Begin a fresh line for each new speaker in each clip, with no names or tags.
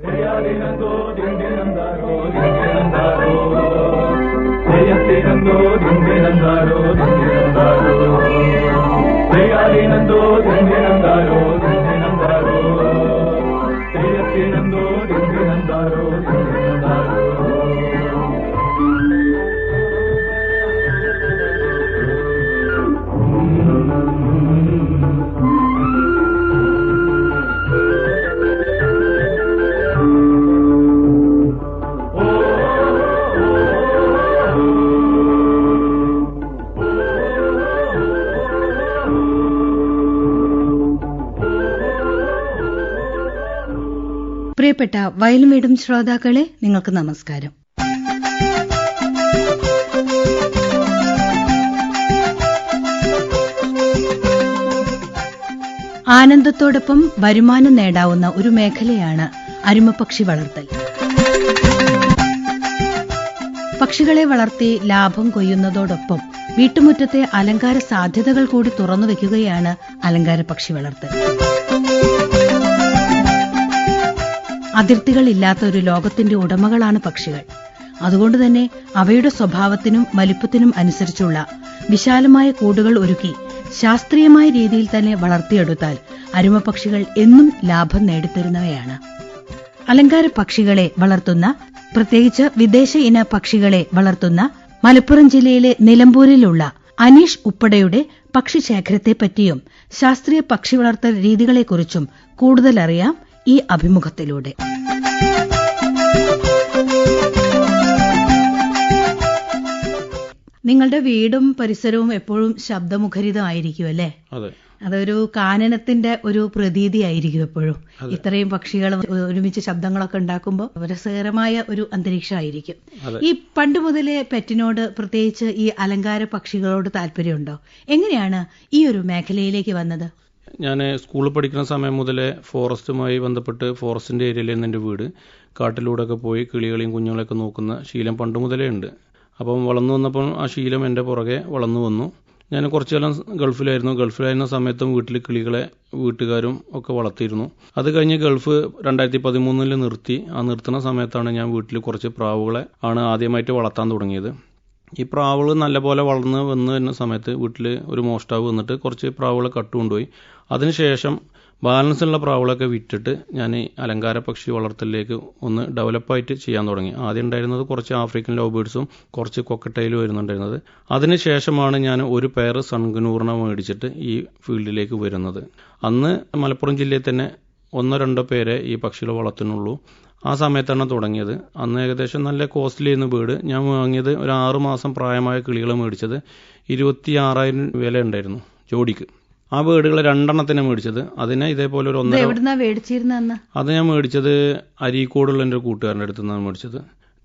Ella വയലും വീടും ശ്രോതാക്കളെ നിങ്ങൾക്ക് നമസ്കാരം. ആനന്ദത്തോടൊപ്പം വരുമാനം നേടാവുന്ന ഒരു മേഖലയാണ് അരുമപക്ഷി വളർത്തൽ. പക്ഷികളെ വളർത്തി ലാഭം കൊയ്യുന്നതോടൊപ്പം വീട്ടുമുറ്റത്തെ അലങ്കാര സാധ്യതകൾ കൂടി തുറന്നു വെക്കുകയാണ് അലങ്കാര പക്ഷി വളർത്തൽ. അതിർത്തികളില്ലാത്ത ഒരു ലോകത്തിന്റെ ഉടമകളാണ് പക്ഷികൾ. അതുകൊണ്ട് തന്നെ അവയുടെ സ്വഭാവത്തിനും വലിപ്പത്തിനും അനുസരിച്ചുള്ള വിശാലമായ കൂടുകൾ ഒരുക്കി ശാസ്ത്രീയമായ രീതിയിൽ തന്നെ വളർത്തിയെടുത്താൽ അരുമപക്ഷികൾ എന്നും ലാഭം നേടിത്തരുന്നവയാണ്. അലങ്കാര പക്ഷികളെ വളർത്തുന്ന പ്രത്യേകിച്ച് വിദേശ ഇന പക്ഷികളെ വളർത്തുന്ന മലപ്പുറം ജില്ലയിലെ നിലമ്പൂരിലുള്ള അനീഷ് ഉപ്പടയുടെ പക്ഷിശേഖരത്തെപ്പറ്റിയും ശാസ്ത്രീയ പക്ഷി വളർത്തൽ രീതികളെക്കുറിച്ചും കൂടുതൽ അറിയാം ഈ അഭിമുഖത്തിലൂടെ. നിങ്ങളുടെ വീടും പരിസരവും എപ്പോഴും ശബ്ദമുഖരിതമായിരിക്കും അല്ലേ?
അതെ.
അതൊരു കാനനത്തിന്റെ ഒരു പ്രതീതി ആയിരിക്കും എപ്പോഴും ഇത്രയും പക്ഷികൾ ഒരുമിച്ച് ശബ്ദങ്ങളൊക്കെ ഉണ്ടാക്കുമ്പോൾ രസകരമായ ഒരു അന്തരീക്ഷമായിരിക്കും. ഈ പണ്ട് മുതലേ പെറ്റിനോട് പ്രത്യേകിച്ച് ഈ അലങ്കാര പക്ഷികളോട് താല്പര്യമുണ്ടോ? എങ്ങനെയാണ് ഈ ഒരു മേഖലയിലേക്ക് വന്നത്?
ഞാൻ സ്കൂളിൽ പഠിക്കുന്ന സമയം മുതലേ ഫോറസ്റ്റുമായി ബന്ധപ്പെട്ട് ഫോറസ്റ്റിന്റെ ഏരിയയിലായിരുന്നു എന്റെ വീട് കാട്ടിലൂടെയൊക്കെ പോയി കിളികളെയും കുഞ്ഞുങ്ങളെയൊക്കെ നോക്കുന്ന ശീലം പണ്ട് മുതലേ ഉണ്ട്. അപ്പം വളർന്നു വന്നപ്പോൾ ആ ശീലം എന്റെ പുറകെ വളർന്നു വന്നു. ഞാൻ കുറച്ചു കാലം ഗൾഫിലായിരുന്നു. ഗൾഫിലായിരുന്ന സമയത്തും വീട്ടിൽ കിളികളെ വീട്ടുകാരും ഒക്കെ വളർത്തിയിരുന്നു. അത് കഴിഞ്ഞ് ഗൾഫ് രണ്ടായിരത്തി പതിമൂന്നിൽ നിർത്തി. ആ നിർത്തുന്ന സമയത്താണ് ഞാൻ വീട്ടിൽ കുറച്ച് പ്രാവുകളെ ആണ് ആദ്യമായിട്ട് വളർത്താൻ തുടങ്ങിയത്. ഈ പ്രാവുകൾ നല്ലപോലെ വളർന്ന് വന്ന് വരുന്ന സമയത്ത് വീട്ടിൽ ഒരു മോഷ്ടാവ് വന്നിട്ട് കുറച്ച് പ്രാവുകളെ കട്ടുകൊണ്ടുപോയി. അതിനുശേഷം ബാലൻസ് ഉള്ള പ്രാവുകളൊക്കെ വിറ്റിട്ട് ഞാൻ അലങ്കാര പക്ഷി വളർത്തലിലേക്ക് ഒന്ന് ഡെവലപ്പായിട്ട് ചെയ്യാൻ തുടങ്ങി. ആദ്യം ഉണ്ടായിരുന്നത് കുറച്ച് ആഫ്രിക്കൻ ലവ് ബേഡ്സും കുറച്ച് കൊക്കട്ടയിലും വരുന്നുണ്ടായിരുന്നത് അതിനുശേഷമാണ് ഞാൻ ഒരു പെയർ സൺഗനൂറിനെ മേടിച്ചിട്ട് ഈ ഫീൽഡിലേക്ക് വരുന്നത്. അന്ന് മലപ്പുറം ജില്ലയിൽ തന്നെ ഒന്നോ രണ്ടോ പേരെ ഈ പക്ഷികളെ വളർത്തുന്നുള്ളൂ. ആ സമയത്താണ് തുടങ്ങിയത്. അന്ന് ഏകദേശം നല്ല കോസ്റ്റ്ലി ആയിരുന്നു വീട്. ഞാൻ വാങ്ങിയത് ഒരു ആറുമാസം പ്രായമായ കിളികളെ മേടിച്ചത്. ഇരുപത്തി ആറായിരം വില ഉണ്ടായിരുന്നു ജോഡിക്ക്. ആ വീടുകൾ രണ്ടെണ്ണത്തിനെ മേടിച്ചത്. അതിനെ ഇതേപോലെ ഒരു ഒന്നര അത് ഞാൻ മേടിച്ചത് അരീക്കോടുള്ള എന്റെ കൂട്ടുകാരന്റെ കൂട്ടുകാരന്റെ അടുത്ത് നിന്നാണ് മേടിച്ചത്.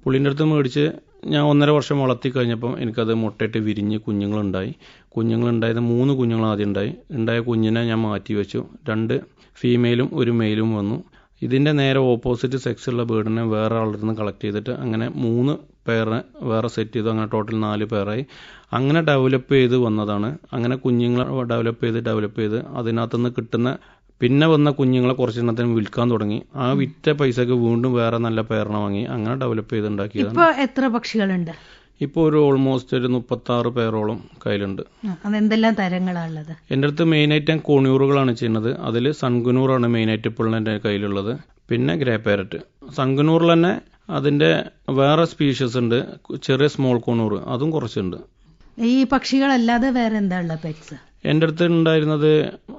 പുള്ളിന്റെ അടുത്ത് മേടിച്ച് ഞാൻ ഒന്നര വർഷം വളർത്തി കഴിഞ്ഞപ്പം എനിക്കത് മുട്ടയിട്ട് വിരിഞ്ഞ് കുഞ്ഞുങ്ങളുണ്ടായി. കുഞ്ഞുങ്ങളുണ്ടായത് മൂന്ന് കുഞ്ഞുങ്ങൾ ആദ്യം ഉണ്ടായി. ഉണ്ടായ കുഞ്ഞിനെ ഞാൻ മാറ്റി വെച്ചു രണ്ട് ഫീമെയിലും ഒരു മെയിലും വന്നു. ഇതിന്റെ നേരെ ഓപ്പോസിറ്റ് സെക്സ് ബേർഡിനെ വേറെ ആളുടെ നിന്ന് കളക്ട് ചെയ്തിട്ട് അങ്ങനെ മൂന്ന് പേരെ വേറെ സെറ്റ് ചെയ്തു. അങ്ങനെ ടോട്ടൽ നാല് പേരായി അങ്ങനെ ഡെവലപ്പ് ചെയ്ത് വന്നതാണ്. അങ്ങനെ കുഞ്ഞുങ്ങളെ ഡെവലപ്പ് ചെയ്ത് ഡെവലപ്പ് ചെയ്ത് അതിനകത്തുനിന്ന് കിട്ടുന്ന പിന്നെ വന്ന കുഞ്ഞുങ്ങളെ കുറച്ചെണ്ണത്തിന് വിൽക്കാൻ തുടങ്ങി. ആ വിറ്റ പൈസക്ക് വീണ്ടും വേറെ നല്ല പേരണ വാങ്ങി. അങ്ങനെ ഡെവലപ്പ് ചെയ്ത് ഉണ്ടാക്കിയതാണ്.
എത്ര പക്ഷികളുണ്ട്?
ഇപ്പോൾ ഒരു ഓൾമോസ്റ്റ് ഒരു മുപ്പത്തി ആറ് പേരോളം കയ്യിലുണ്ട്
അതെന്തെല്ലാം തരങ്ങളാണ് ഉള്ളത്?
എന്റെ അടുത്ത് മെയിനായിട്ട് ഞാൻ കോണിയൂറുകളാണ് ചെയ്യുന്നത്. അതിൽ സൺകുനൂറാണ് മെയിനായിട്ട് ഇപ്പോൾ എന്റെ കയ്യിലുള്ളത്. പിന്നെ ഗ്രേ പാരറ്റ്. സൺകുനൂറിൽ തന്നെ അതിന്റെ വേറെ സ്പീഷ്യസ് ഉണ്ട്. ചെറിയ സ്മോൾ കോണൂർ അതും കുറച്ചുണ്ട്.
ഈ പക്ഷികളല്ലാതെ വേറെ എന്താ ഉള്ള പെറ്റ്സ്
എന്റെ അടുത്ത് ഉണ്ടായിരുന്നത്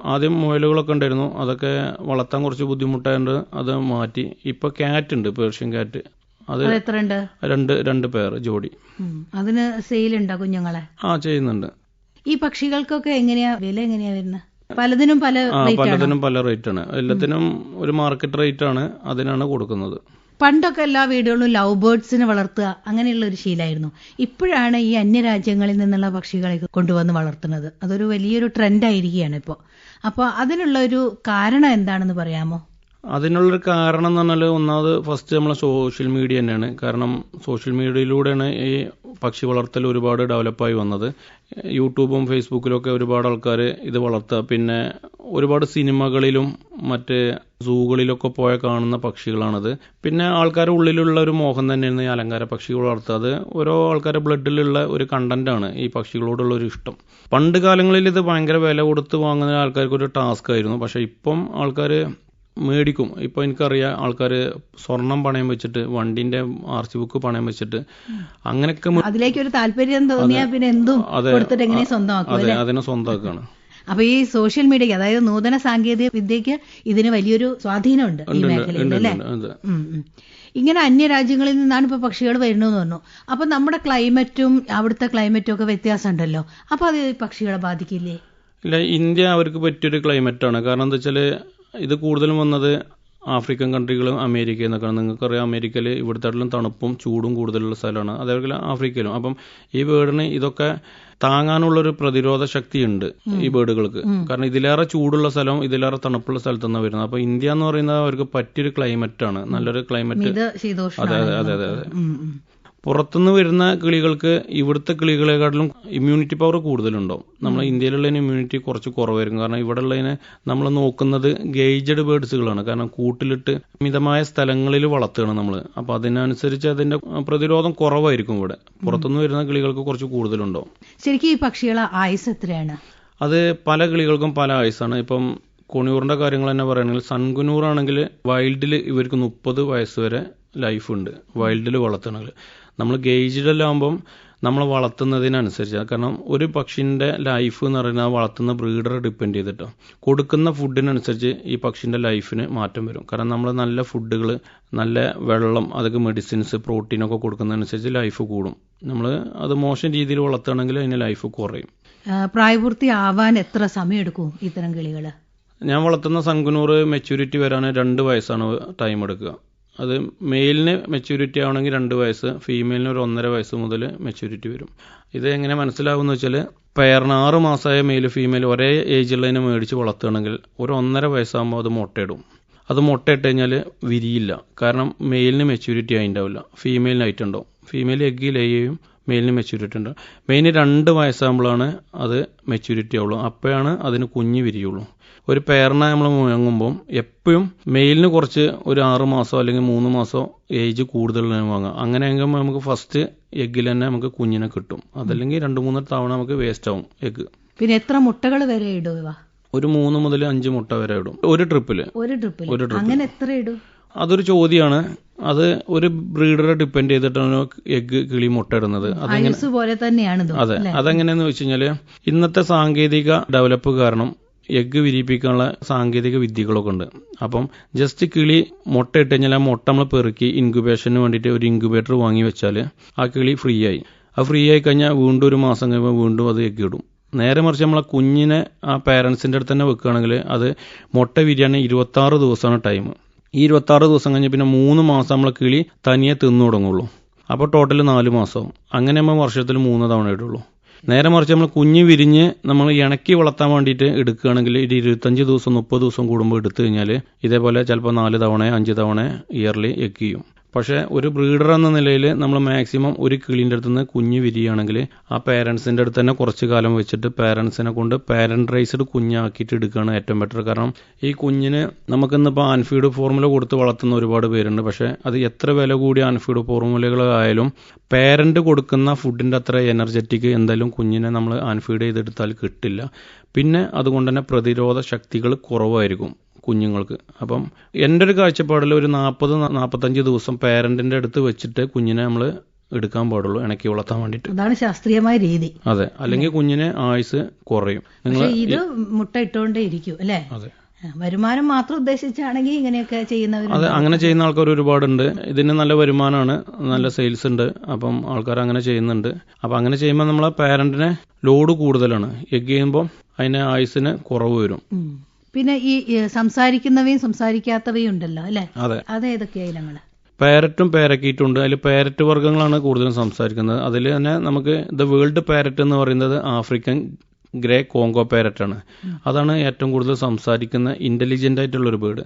ആദ്യം മുയലുകളൊക്കെ ഉണ്ടായിരുന്നു. അതൊക്കെ വളർത്താൻ കുറച്ച് ബുദ്ധിമുട്ടായതുകൊണ്ട് അത് മാറ്റി. ഇപ്പോൾ ക്യാറ്റ് ഉണ്ട് പേർഷ്യൻ ക്യാറ്റ് അത് രണ്ട് രണ്ട് പേർ ജോഡി.
അതിന് സെയിലുണ്ടോ കുഞ്ഞുങ്ങളെ?
ആ ചെയ്യുന്നുണ്ട്.
ഈ പക്ഷികൾക്കൊക്കെ എങ്ങനെയാ വില എങ്ങനെയാ വരുന്നത് പലതിനും പല റേറ്റ് ആണ്?
പലതിനും പല റേറ്റ് ആണ്. എല്ലാത്തിനും ഒരു മാർക്കറ്റ് റേറ്റ് ആണ് അതിനാണ് കൊടുക്കുന്നത്.
പണ്ടൊക്കെ എല്ലാ വീടുകളിലും ലവ് ബേർഡ്സിനെ വളർത്തുക അങ്ങനെയുള്ള ഒരു ശീലമായിരുന്നു ഇപ്പോഴാണ് ഈ അന്യരാജ്യങ്ങളിൽ നിന്നുള്ള പക്ഷികളെ കൊണ്ടുവന്ന് വളർത്തുന്നത്. അതൊരു വലിയൊരു ട്രെൻഡ് ആയിരിക്കുകയാണ് ഇപ്പോൾ അപ്പോൾ അതിനുള്ള ഒരു കാരണം എന്താണെന്ന് പറയാമോ?
അതിനുള്ളൊരു കാരണം എന്ന് പറഞ്ഞാൽ ഒന്നാമത് ഫസ്റ്റ് നമ്മളെ സോഷ്യൽ മീഡിയ തന്നെയാണ്. കാരണം സോഷ്യൽ മീഡിയയിലൂടെയാണ് ഈ പക്ഷി വളർത്തൽ ഒരുപാട് ഡെവലപ്പായി വന്നത്. യൂട്യൂബും ഫേസ്ബുക്കിലും ഒക്കെ ഒരുപാട് ആൾക്കാർ ഇത് വളർത്തുക. പിന്നെ ഒരുപാട് സിനിമകളിലും മറ്റ് സൂകളിലൊക്കെ പോയ കാണുന്ന പക്ഷികളാണത്. പിന്നെ ആൾക്കാരുടെ ഉള്ളിലുള്ള ഒരു മോഹം തന്നെയാണ് ഈ അലങ്കാര പക്ഷികൾ വളർത്തുക. അത് ഓരോ ആൾക്കാരുടെ ബ്ലഡിലുള്ള ഒരു കണ്ടന്റാണ് ഈ പക്ഷികളോടുള്ള ഒരു ഇഷ്ടം. പണ്ട് കാലങ്ങളിൽ ഇത് ഭയങ്കര വില കൊടുത്ത് വാങ്ങുന്ന ആൾക്കാർക്ക് ഒരു ടാസ്ക് ആയിരുന്നു. പക്ഷേ ഇപ്പം ആൾക്കാർ മേടിക്കും. ഇപ്പൊ എനിക്കറിയാം ആൾക്കാർ സ്വർണം പണയം വെച്ചിട്ട് വണ്ടിന്റെ ആർ സി ബുക്ക് പണയം വെച്ചിട്ട് അങ്ങനെയൊക്കെ
അതിലേക്ക് ഒരു താല്പര്യം തോന്നിയാൽ പിന്നെ എന്തും കൊടുത്തിട്ട് എങ്ങനെ സ്വന്തമാക്കും
അതെ അതിനെ സ്വന്തമാക്കാണ്.
അപ്പൊ ഈ സോഷ്യൽ മീഡിയ അതായത് നൂതന സാങ്കേതിക വിദ്യക്ക് ഇതിന് വലിയൊരു സ്വാധീനമുണ്ട് ഈ
അന്യ രാജ്യങ്ങളിൽ
മേഖലയിൽ അല്ലേ. ഇങ്ങനെ അന്യരാജ്യങ്ങളിൽ നിന്നാണ് ഇപ്പൊ പക്ഷികൾ വരുന്നതെന്ന് പറഞ്ഞു. അപ്പൊ നമ്മുടെ ക്ലൈമറ്റും അവിടുത്തെ ക്ലൈമറ്റും ഒക്കെ വ്യത്യാസം ഉണ്ടല്ലോ അപ്പൊ അത് പക്ഷികളെ ബാധിക്കില്ലേ?
ഇല്ല ഇന്ത്യ അവർക്ക് പറ്റിയൊരു ക്ലൈമറ്റാണ്. ആണ് കാരണം എന്താ വെച്ചാൽ ഇത് കൂടുതലും വന്നത് ആഫ്രിക്കൻ കൺട്രികളും അമേരിക്കയിൽ നിന്നൊക്കെയാണ് നിങ്ങൾക്കറിയാം അമേരിക്കയിൽ ഇവിടുത്തെ തണുപ്പും ചൂടും കൂടുതലുള്ള സ്ഥലമാണ്. അതേപോലെ ആഫ്രിക്കയിലും. അപ്പം ഈ ബേർഡിന് ഇതൊക്കെ താങ്ങാനുള്ളൊരു പ്രതിരോധ ശക്തിയുണ്ട് ഈ ബേർഡുകൾക്ക് കാരണം ഇതിലേറെ ചൂടുള്ള സ്ഥലം ഇതിലേറെ തണുപ്പുള്ള സ്ഥലത്തു നിന്നാണ് വരുന്നത്. അപ്പൊ ഇന്ത്യ എന്ന് പറയുന്നത് അവർക്ക് പറ്റിയൊരു ക്ലൈമറ്റ് ആണ്. നല്ലൊരു ക്ലൈമറ്റ് അതെ അതെ അതെ അതെ പുറത്തുനിന്ന് വരുന്ന കിളികൾക്ക് ഇവിടുത്തെ കിളികളെക്കാട്ടിലും ഇമ്മ്യൂണിറ്റി പവർ കൂടുതലുണ്ടാവും. നമ്മളെ ഇന്ത്യയിലുള്ളതിന് ഇമ്മ്യൂണിറ്റി കുറച്ച് കുറവായിരിക്കും. കാരണം ഇവിടെ ഉള്ളതിനെ നമ്മൾ നോക്കുന്നത് ഗേജഡ് ബേഡ്സുകളാണ് കാരണം കൂട്ടിലിട്ട് മിതമായ സ്ഥലങ്ങളിൽ വളർത്തുകയാണ് നമ്മൾ അപ്പോൾ അതിനനുസരിച്ച് അതിന്റെ പ്രതിരോധം കുറവായിരിക്കും ഇവിടെ. പുറത്തുനിന്ന് വരുന്ന കിളികൾക്ക് കുറച്ച് കൂടുതലുണ്ടാവും.
ശരിക്കും ഈ പക്ഷികളെ ആയുസ് എത്രയാണ്?
അത് പല കിളികൾക്കും പല ആയുസാണ്. ഇപ്പം കൊണിയൂറിന്റെ കാര്യങ്ങൾ തന്നെ പറയുകയാണെങ്കിൽ സൺകുനൂറാണെങ്കിൽ വൈൽഡിൽ ഇവർക്ക് മുപ്പത് വയസ്സ് വരെ ലൈഫ് ഉണ്ട്. വൈൽഡിൽ വളർത്തണമെങ്കിൽ നമ്മൾ ഗേജിലെല്ലാകുമ്പം നമ്മൾ വളർത്തുന്നതിനനുസരിച്ച്. കാരണം ഒരു പക്ഷിന്റെ ലൈഫ് എന്ന് പറയുന്നത് വളർത്തുന്ന ബ്രീഡറെ ഡിപ്പെൻഡ് ചെയ്തിട്ടോ. കൊടുക്കുന്ന ഫുഡിനനുസരിച്ച് ഈ പക്ഷിന്റെ ലൈഫിന് മാറ്റം വരും. കാരണം നമ്മൾ നല്ല ഫുഡുകൾ നല്ല വെള്ളം അതൊക്കെ മെഡിസിൻസ് പ്രോട്ടീനൊക്കെ കൊടുക്കുന്നതനുസരിച്ച് ലൈഫ് കൂടും. നമ്മൾ അത് മോശം രീതിയിൽ വളർത്തുകയാണെങ്കിൽ അതിന് ലൈഫ് കുറയും.
പ്രായപൂർത്തി ആവാൻ എത്ര സമയം എടുക്കും ഇത്തരം കിളികൾ
ഞാൻ വളർത്തുന്ന സംഗനൂർ മെച്യൂരിറ്റി വരാൻ രണ്ട് വയസ്സാണ് ടൈം എടുക്കുക. അത് മെയിലിന് മെച്യൂരിറ്റി ആവണമെങ്കിൽ രണ്ട് വയസ്സ് ഫീമെയിലിന് ഒരു ഒന്നര വയസ്സ് മുതൽ മെച്യൂരിറ്റി വരും. ഇത് എങ്ങനെ മനസ്സിലാവുമെന്ന് വെച്ചാൽ പെയറിന് ആറ് മാസമായ മെയിൽ ഫീമെയിൽ ഒരേ ഏജുള്ളതിനെ മേടിച്ച് വളർത്തുകയാണെങ്കിൽ ഒരു ഒന്നര വയസ്സാകുമ്പോൾ അത് മുട്ടയിടും. അത് മുട്ടയിട്ട് കഴിഞ്ഞാൽ വിരിയില്ല. കാരണം മെയിലിന് മെച്യൂരിറ്റി ആയിട്ടുണ്ടാവില്ല ഫീമെയിലിനായിട്ടുണ്ടാവും ഫീമെയിൽ എഗ്ഗ് ലേ മെയിലിന് മെച്യൂരിറ്റി ഉണ്ട് മെയിന് രണ്ട് വയസ്സാകുമ്പോഴാണ് അത് മെച്യൂരിറ്റി ആവുള്ളൂ. അപ്പോഴാണ് അതിന് കുഞ്ഞ് വിരിയുള്ളൂ. ഒരു പേരനെ നമ്മൾ വാങ്ങുമ്പം എപ്പോഴും മെയിലിന് കുറച്ച് ഒരു ആറ് മാസോ അല്ലെങ്കിൽ മൂന്ന് മാസോ ഏജ് കൂടുതൽ വാങ്ങാം അങ്ങനെ ആകുമ്പോൾ നമുക്ക് ഫസ്റ്റ് എഗ്ഗിൽ തന്നെ നമുക്ക് കുഞ്ഞിനെ കിട്ടും. അതല്ലെങ്കിൽ രണ്ട് മൂന്ന് തവണ നമുക്ക് വേസ്റ്റ് ആവും എഗ്ഗ്
പിന്നെ എത്ര മുട്ടകൾ വരെ ഇടും ഇവ?
ഒരു മൂന്ന് മുതൽ അഞ്ച് മുട്ട വരെ ഇടും. ഒരു ട്രിപ്പിൽ
ഒരു ട്രിപ്പിൽ
ഒരു.
അങ്ങനെ എത്ര ഇടും?
അതൊരു ചോദ്യമാണ് അത് ഒരു ബ്രീഡറെ ഡിപ്പെൻഡ് ചെയ്തിട്ടാണ് എഗ് കിളി മുട്ട ഇടുന്നത്. അതെങ്ങനെ അതെ. അതെങ്ങനെയാന്ന് വെച്ച് കഴിഞ്ഞാൽ ഇന്നത്തെ സാങ്കേതിക ഡെവലപ്പ് കാരണം എഗ്ഗ് വിരിയിപ്പിക്കാനുള്ള സാങ്കേതിക വിദ്യകളൊക്കെ ഉണ്ട്. അപ്പം ജസ്റ്റ് കിളി മുട്ട ഇട്ട് കഴിഞ്ഞാൽ ആ മുട്ട നമ്മൾ പെറുക്കി ഇൻക്യുബേഷന് വേണ്ടിയിട്ട് ഒരു ഇൻക്യുബേറ്റർ വാങ്ങി വെച്ചാൽ ആ കിളി ഫ്രീ ആയി. ആ ഫ്രീ ആയി കഴിഞ്ഞാൽ വീണ്ടും ഒരു മാസം കഴിയുമ്പോൾ വീണ്ടും അത് എഗ്ഗ് ഇടും. നേരെ മറിച്ച് നമ്മളെ കുഞ്ഞിനെ ആ പേരൻസിന്റെ അടുത്ത് തന്നെ വെക്കുകയാണെങ്കിൽ അത് മുട്ട വിരിയാണ് ഇരുപത്താറ് ദിവസമാണ് ടൈം ഈ ഇരുപത്താറ് ദിവസം കഴിഞ്ഞ് പിന്നെ മൂന്ന് മാസം നമ്മളെ കിളി തനിയെ തിന്നു തുടങ്ങുള്ളൂ. അപ്പോൾ ടോട്ടൽ നാല് മാസവും അങ്ങനെ നമ്മൾ വർഷത്തിൽ മൂന്ന് തവണ ഇടുള്ളൂ. നേരെ മറിച്ച് നമ്മൾ കുഞ്ഞ് വിരിഞ്ഞ് നമ്മൾ ഇണക്കി വളർത്താൻ വേണ്ടിയിട്ട് എടുക്കുകയാണെങ്കിൽ ഒരു ഇരുപത്തഞ്ച് ദിവസം മുപ്പത് ദിവസം കൂടുമ്പോൾ എടുത്തു കഴിഞ്ഞാൽ ഇതേപോലെ ചിലപ്പോൾ നാല് തവണ അഞ്ച് തവണ ഇയർലി എഗ് ചെയ്യും. പക്ഷേ ഒരു ബ്രീഡർ എന്ന നിലയിൽ നമ്മൾ മാക്സിമം ഒരു കിളീന്റെ അടുത്ത് നിന്ന് കുഞ്ഞ് വിരിയുകയാണെങ്കിൽ ആ പേരൻസിന്റെ അടുത്ത് തന്നെ കുറച്ച് കാലം വെച്ചിട്ട് പേരൻസിനെ കൊണ്ട് പാരന്ററൈസ്ഡ് കുഞ്ഞാക്കിയിട്ട് എടുക്കുകയാണ് ഏറ്റവും ബെറ്റർ കാരണം ഈ കുഞ്ഞിന് നമുക്കിന്നിപ്പോൾ ആൻഫീഡ് ഫോർമുല കൊടുത്ത് വളർത്തുന്ന ഒരുപാട് പേരുണ്ട്. പക്ഷേ അത് എത്ര വില കൂടിയ ആൻഫീഡ് ഫോർമുലകളായാലും പേരന്റ് കൊടുക്കുന്ന ഫുഡിന്റെ അത്ര എനർജറ്റിക് എന്തായാലും കുഞ്ഞിനെ നമ്മൾ ആൻഫീഡ് ചെയ്തെടുത്താൽ കിട്ടില്ല. പിന്നെ അതുകൊണ്ട് തന്നെ പ്രതിരോധ ശക്തികൾ കുറവായിരിക്കും. കുഞ്ഞുങ്ങൾക്ക്. അപ്പം എന്റെ ഒരു കാഴ്ചപ്പാടിൽ ഒരു നാൽപ്പത് നാൽപ്പത്തഞ്ച് ദിവസം പേരന്റിന്റെ അടുത്ത് വെച്ചിട്ട് കുഞ്ഞിനെ നമ്മൾ എടുക്കാൻ പാടുള്ളൂ ഇണക്കി വളർത്താൻ വേണ്ടിട്ട്
അതാണ് ശാസ്ത്രീയമായ രീതി.
അതെ. അല്ലെങ്കിൽ കുഞ്ഞിന് ആയുസ് കുറയും. നിങ്ങൾ
ഇത് മുട്ട ഇട്ടുകൊണ്ടേ ഇരിക്കും അല്ലേ?
അതെ.
വരുമാനം മാത്രം ഉദ്ദേശിച്ചാണെങ്കിൽ ഇങ്ങനെയൊക്കെ ചെയ്യുന്നവർ
അതെ അങ്ങനെ ചെയ്യുന്ന ആൾക്കാർ ഒരുപാടുണ്ട്. ഇതിന് നല്ല വരുമാനമാണ് നല്ല സെയിൽസ് ഉണ്ട്. അപ്പം ആൾക്കാർ അങ്ങനെ ചെയ്യുന്നുണ്ട്. അപ്പം അങ്ങനെ ചെയ്യുമ്പോൾ നമ്മളെ പാരന്റിന് ലോഡ് കൂടുതലാണ്. എഗ് ചെയ്യുമ്പോൾ അതിന് ആയുസിന് കുറവ് വരും.
പിന്നെ ഈ സംസാരിക്കുന്നവയും സംസാരിക്കാത്തവയും ഉണ്ടല്ലോ അല്ലെ?
അതെ.
അതേതൊക്കെയാ ഇനങ്ങൾ
പാരറ്റും പാരക്കീറ്റും ഉണ്ട് അതിൽ പാരറ്റ് വർഗങ്ങളാണ് കൂടുതലും സംസാരിക്കുന്നത്. അതിൽ തന്നെ നമുക്ക് ദ വേൾഡ് പാരറ്റ് എന്ന് പറയുന്നത് ആഫ്രിക്കൻ ഗ്രേ കോങ്കോ പാരറ്റ് ആണ് അതാണ് ഏറ്റവും കൂടുതൽ സംസാരിക്കുന്ന ഇന്റലിജന്റ് ആയിട്ടുള്ള ഒരു ബേർഡ്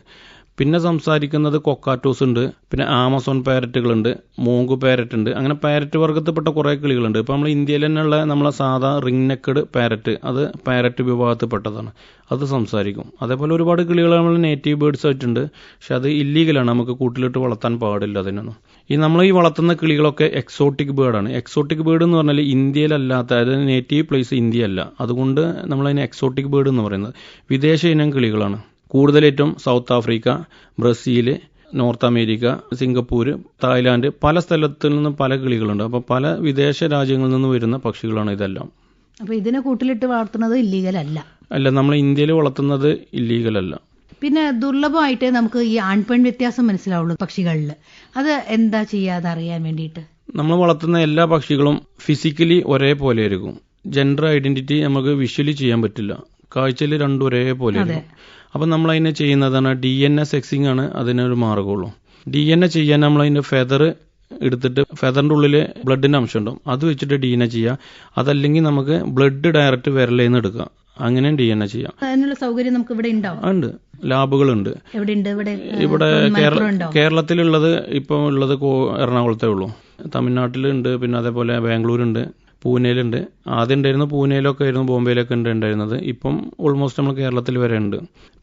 പിന്നെ സംസാരിക്കുന്നത് കൊക്കാറ്റോസ് ഉണ്ട് പിന്നെ ആമസോൺ പാരറ്റുകളുണ്ട് മോങ്കു പാരറ്റ് ഉണ്ട് അങ്ങനെ പാരറ്റ് വർഗത്തിൽപ്പെട്ട കുറേ കിളികളുണ്ട്. ഇപ്പോൾ നമ്മൾ ഇന്ത്യയിൽ തന്നെയുള്ള നമ്മളെ സാധാ റിംഗ് നെക്കഡ് പാരറ്റ് അത് പാരറ്റ് വിഭാഗത്തിൽപ്പെട്ടതാണ്. അത് സംസാരിക്കും. അതേപോലെ ഒരുപാട് കിളികൾ നമ്മൾ നേറ്റീവ് ബേർഡ്സ് ആയിട്ടുണ്ട് പക്ഷെ അത് ഇല്ലീഗലാണ് നമുക്ക് കൂട്ടിലിട്ട് വളർത്താൻ പാടില്ല അതിനൊന്നും. ഈ നമ്മൾ ഈ വളർത്തുന്ന കിളികളൊക്കെ എക്സോട്ടിക് ബേർഡാണ് എക്സോട്ടിക് ബേർഡ് എന്ന് പറഞ്ഞാൽ ഇന്ത്യയിലല്ലാത്ത അതായത് നേറ്റീവ് പ്ലേസ് ഇന്ത്യയല്ല. അതുകൊണ്ട് നമ്മളതിന് എക്സോട്ടിക് ബേർഡ് എന്ന് പറയുന്നത്. വിദേശ ഇനം കിളികളാണ്. കൂടുതലേറ്റവും South Africa Brazil North America Singapore Thailand പല സ്ഥലത്തിൽ നിന്നും പല കിളികളുണ്ട്. അപ്പോൾ പല വിദേശ രാജ്യങ്ങളിൽ നിന്ന് വരുന്ന പക്ഷികളാണ് ഇതെല്ലാം.
അപ്പൊ ഇതിനെ കൂട്ടിലിട്ട് വളർത്തുന്നത് ഇല്ലീഗൽ അല്ല.
അല്ല നമ്മൾ ഇന്ത്യയിൽ വളർത്തുന്നത് ഇല്ലീഗൽ അല്ല.
പിന്നെ ദുർലഭമായിട്ടേ നമുക്ക് ഈ ആൺപെൺ വ്യത്യാസം മനസ്സിലാവുള്ളൂ പക്ഷികളിൽ അത് എന്താ ചെയ്യാതെ അറിയാൻ വേണ്ടിയിട്ട്?
നമ്മൾ വളർത്തുന്ന എല്ലാ പക്ഷികളും ഫിസിക്കലി ഒരേപോലെ ആയിരിക്കും. ജെൻഡർ ഐഡന്റിറ്റി നമുക്ക് വിഷ്വലി ചെയ്യാൻ പറ്റില്ല. കാഴ്ചയിൽ രണ്ടും ഒരേപോലെ ആയിരിക്കും. അപ്പം നമ്മൾ അതിനെ ചെയ്യുന്നതാണ് ഡി എൻ എ സെക്സിങ് ആണ് അതിനൊരു മാർഗമുള്ളൂ. ഡി എൻ എ ചെയ്യാൻ നമ്മൾ അതിന്റെ ഫെദർ എടുത്തിട്ട് ഫെതറിന്റെ ഉള്ളിൽ ബ്ലഡിന്റെ അംശം ഉണ്ടാവും അത് വെച്ചിട്ട് ഡി എൻ എ ചെയ്യുക അതല്ലെങ്കിൽ നമുക്ക് ബ്ലഡ് ഡയറക്റ്റ് വിരലിൽ നിന്ന് എടുക്കാം. അങ്ങനെ ഡി എൻ എ ചെയ്യാം.
അതിനുള്ള സൗകര്യം നമുക്ക് ഇവിടെ ഉണ്ടാവും.
ഉണ്ട്. ലാബുകളുണ്ട്.
ഇവിടെ
കേരളത്തിലുള്ളത് ഇപ്പം ഉള്ളത് എറണാകുളത്തേ ഉള്ളൂ. തമിഴ്നാട്ടിലുണ്ട് പിന്നെ അതേപോലെ ബാംഗ്ലൂരുണ്ട്. പൂനെയിലുണ്ട്. ആദ്യം ഉണ്ടായിരുന്നു പൂനെയിലൊക്കെ ആയിരുന്നു ബോംബെയിലൊക്കെ ഉണ്ട് ഉണ്ടായിരുന്നത്. ഇപ്പം ഓൾമോസ്റ്റ് നമ്മൾ കേരളത്തിൽ വരെ ഉണ്ട്.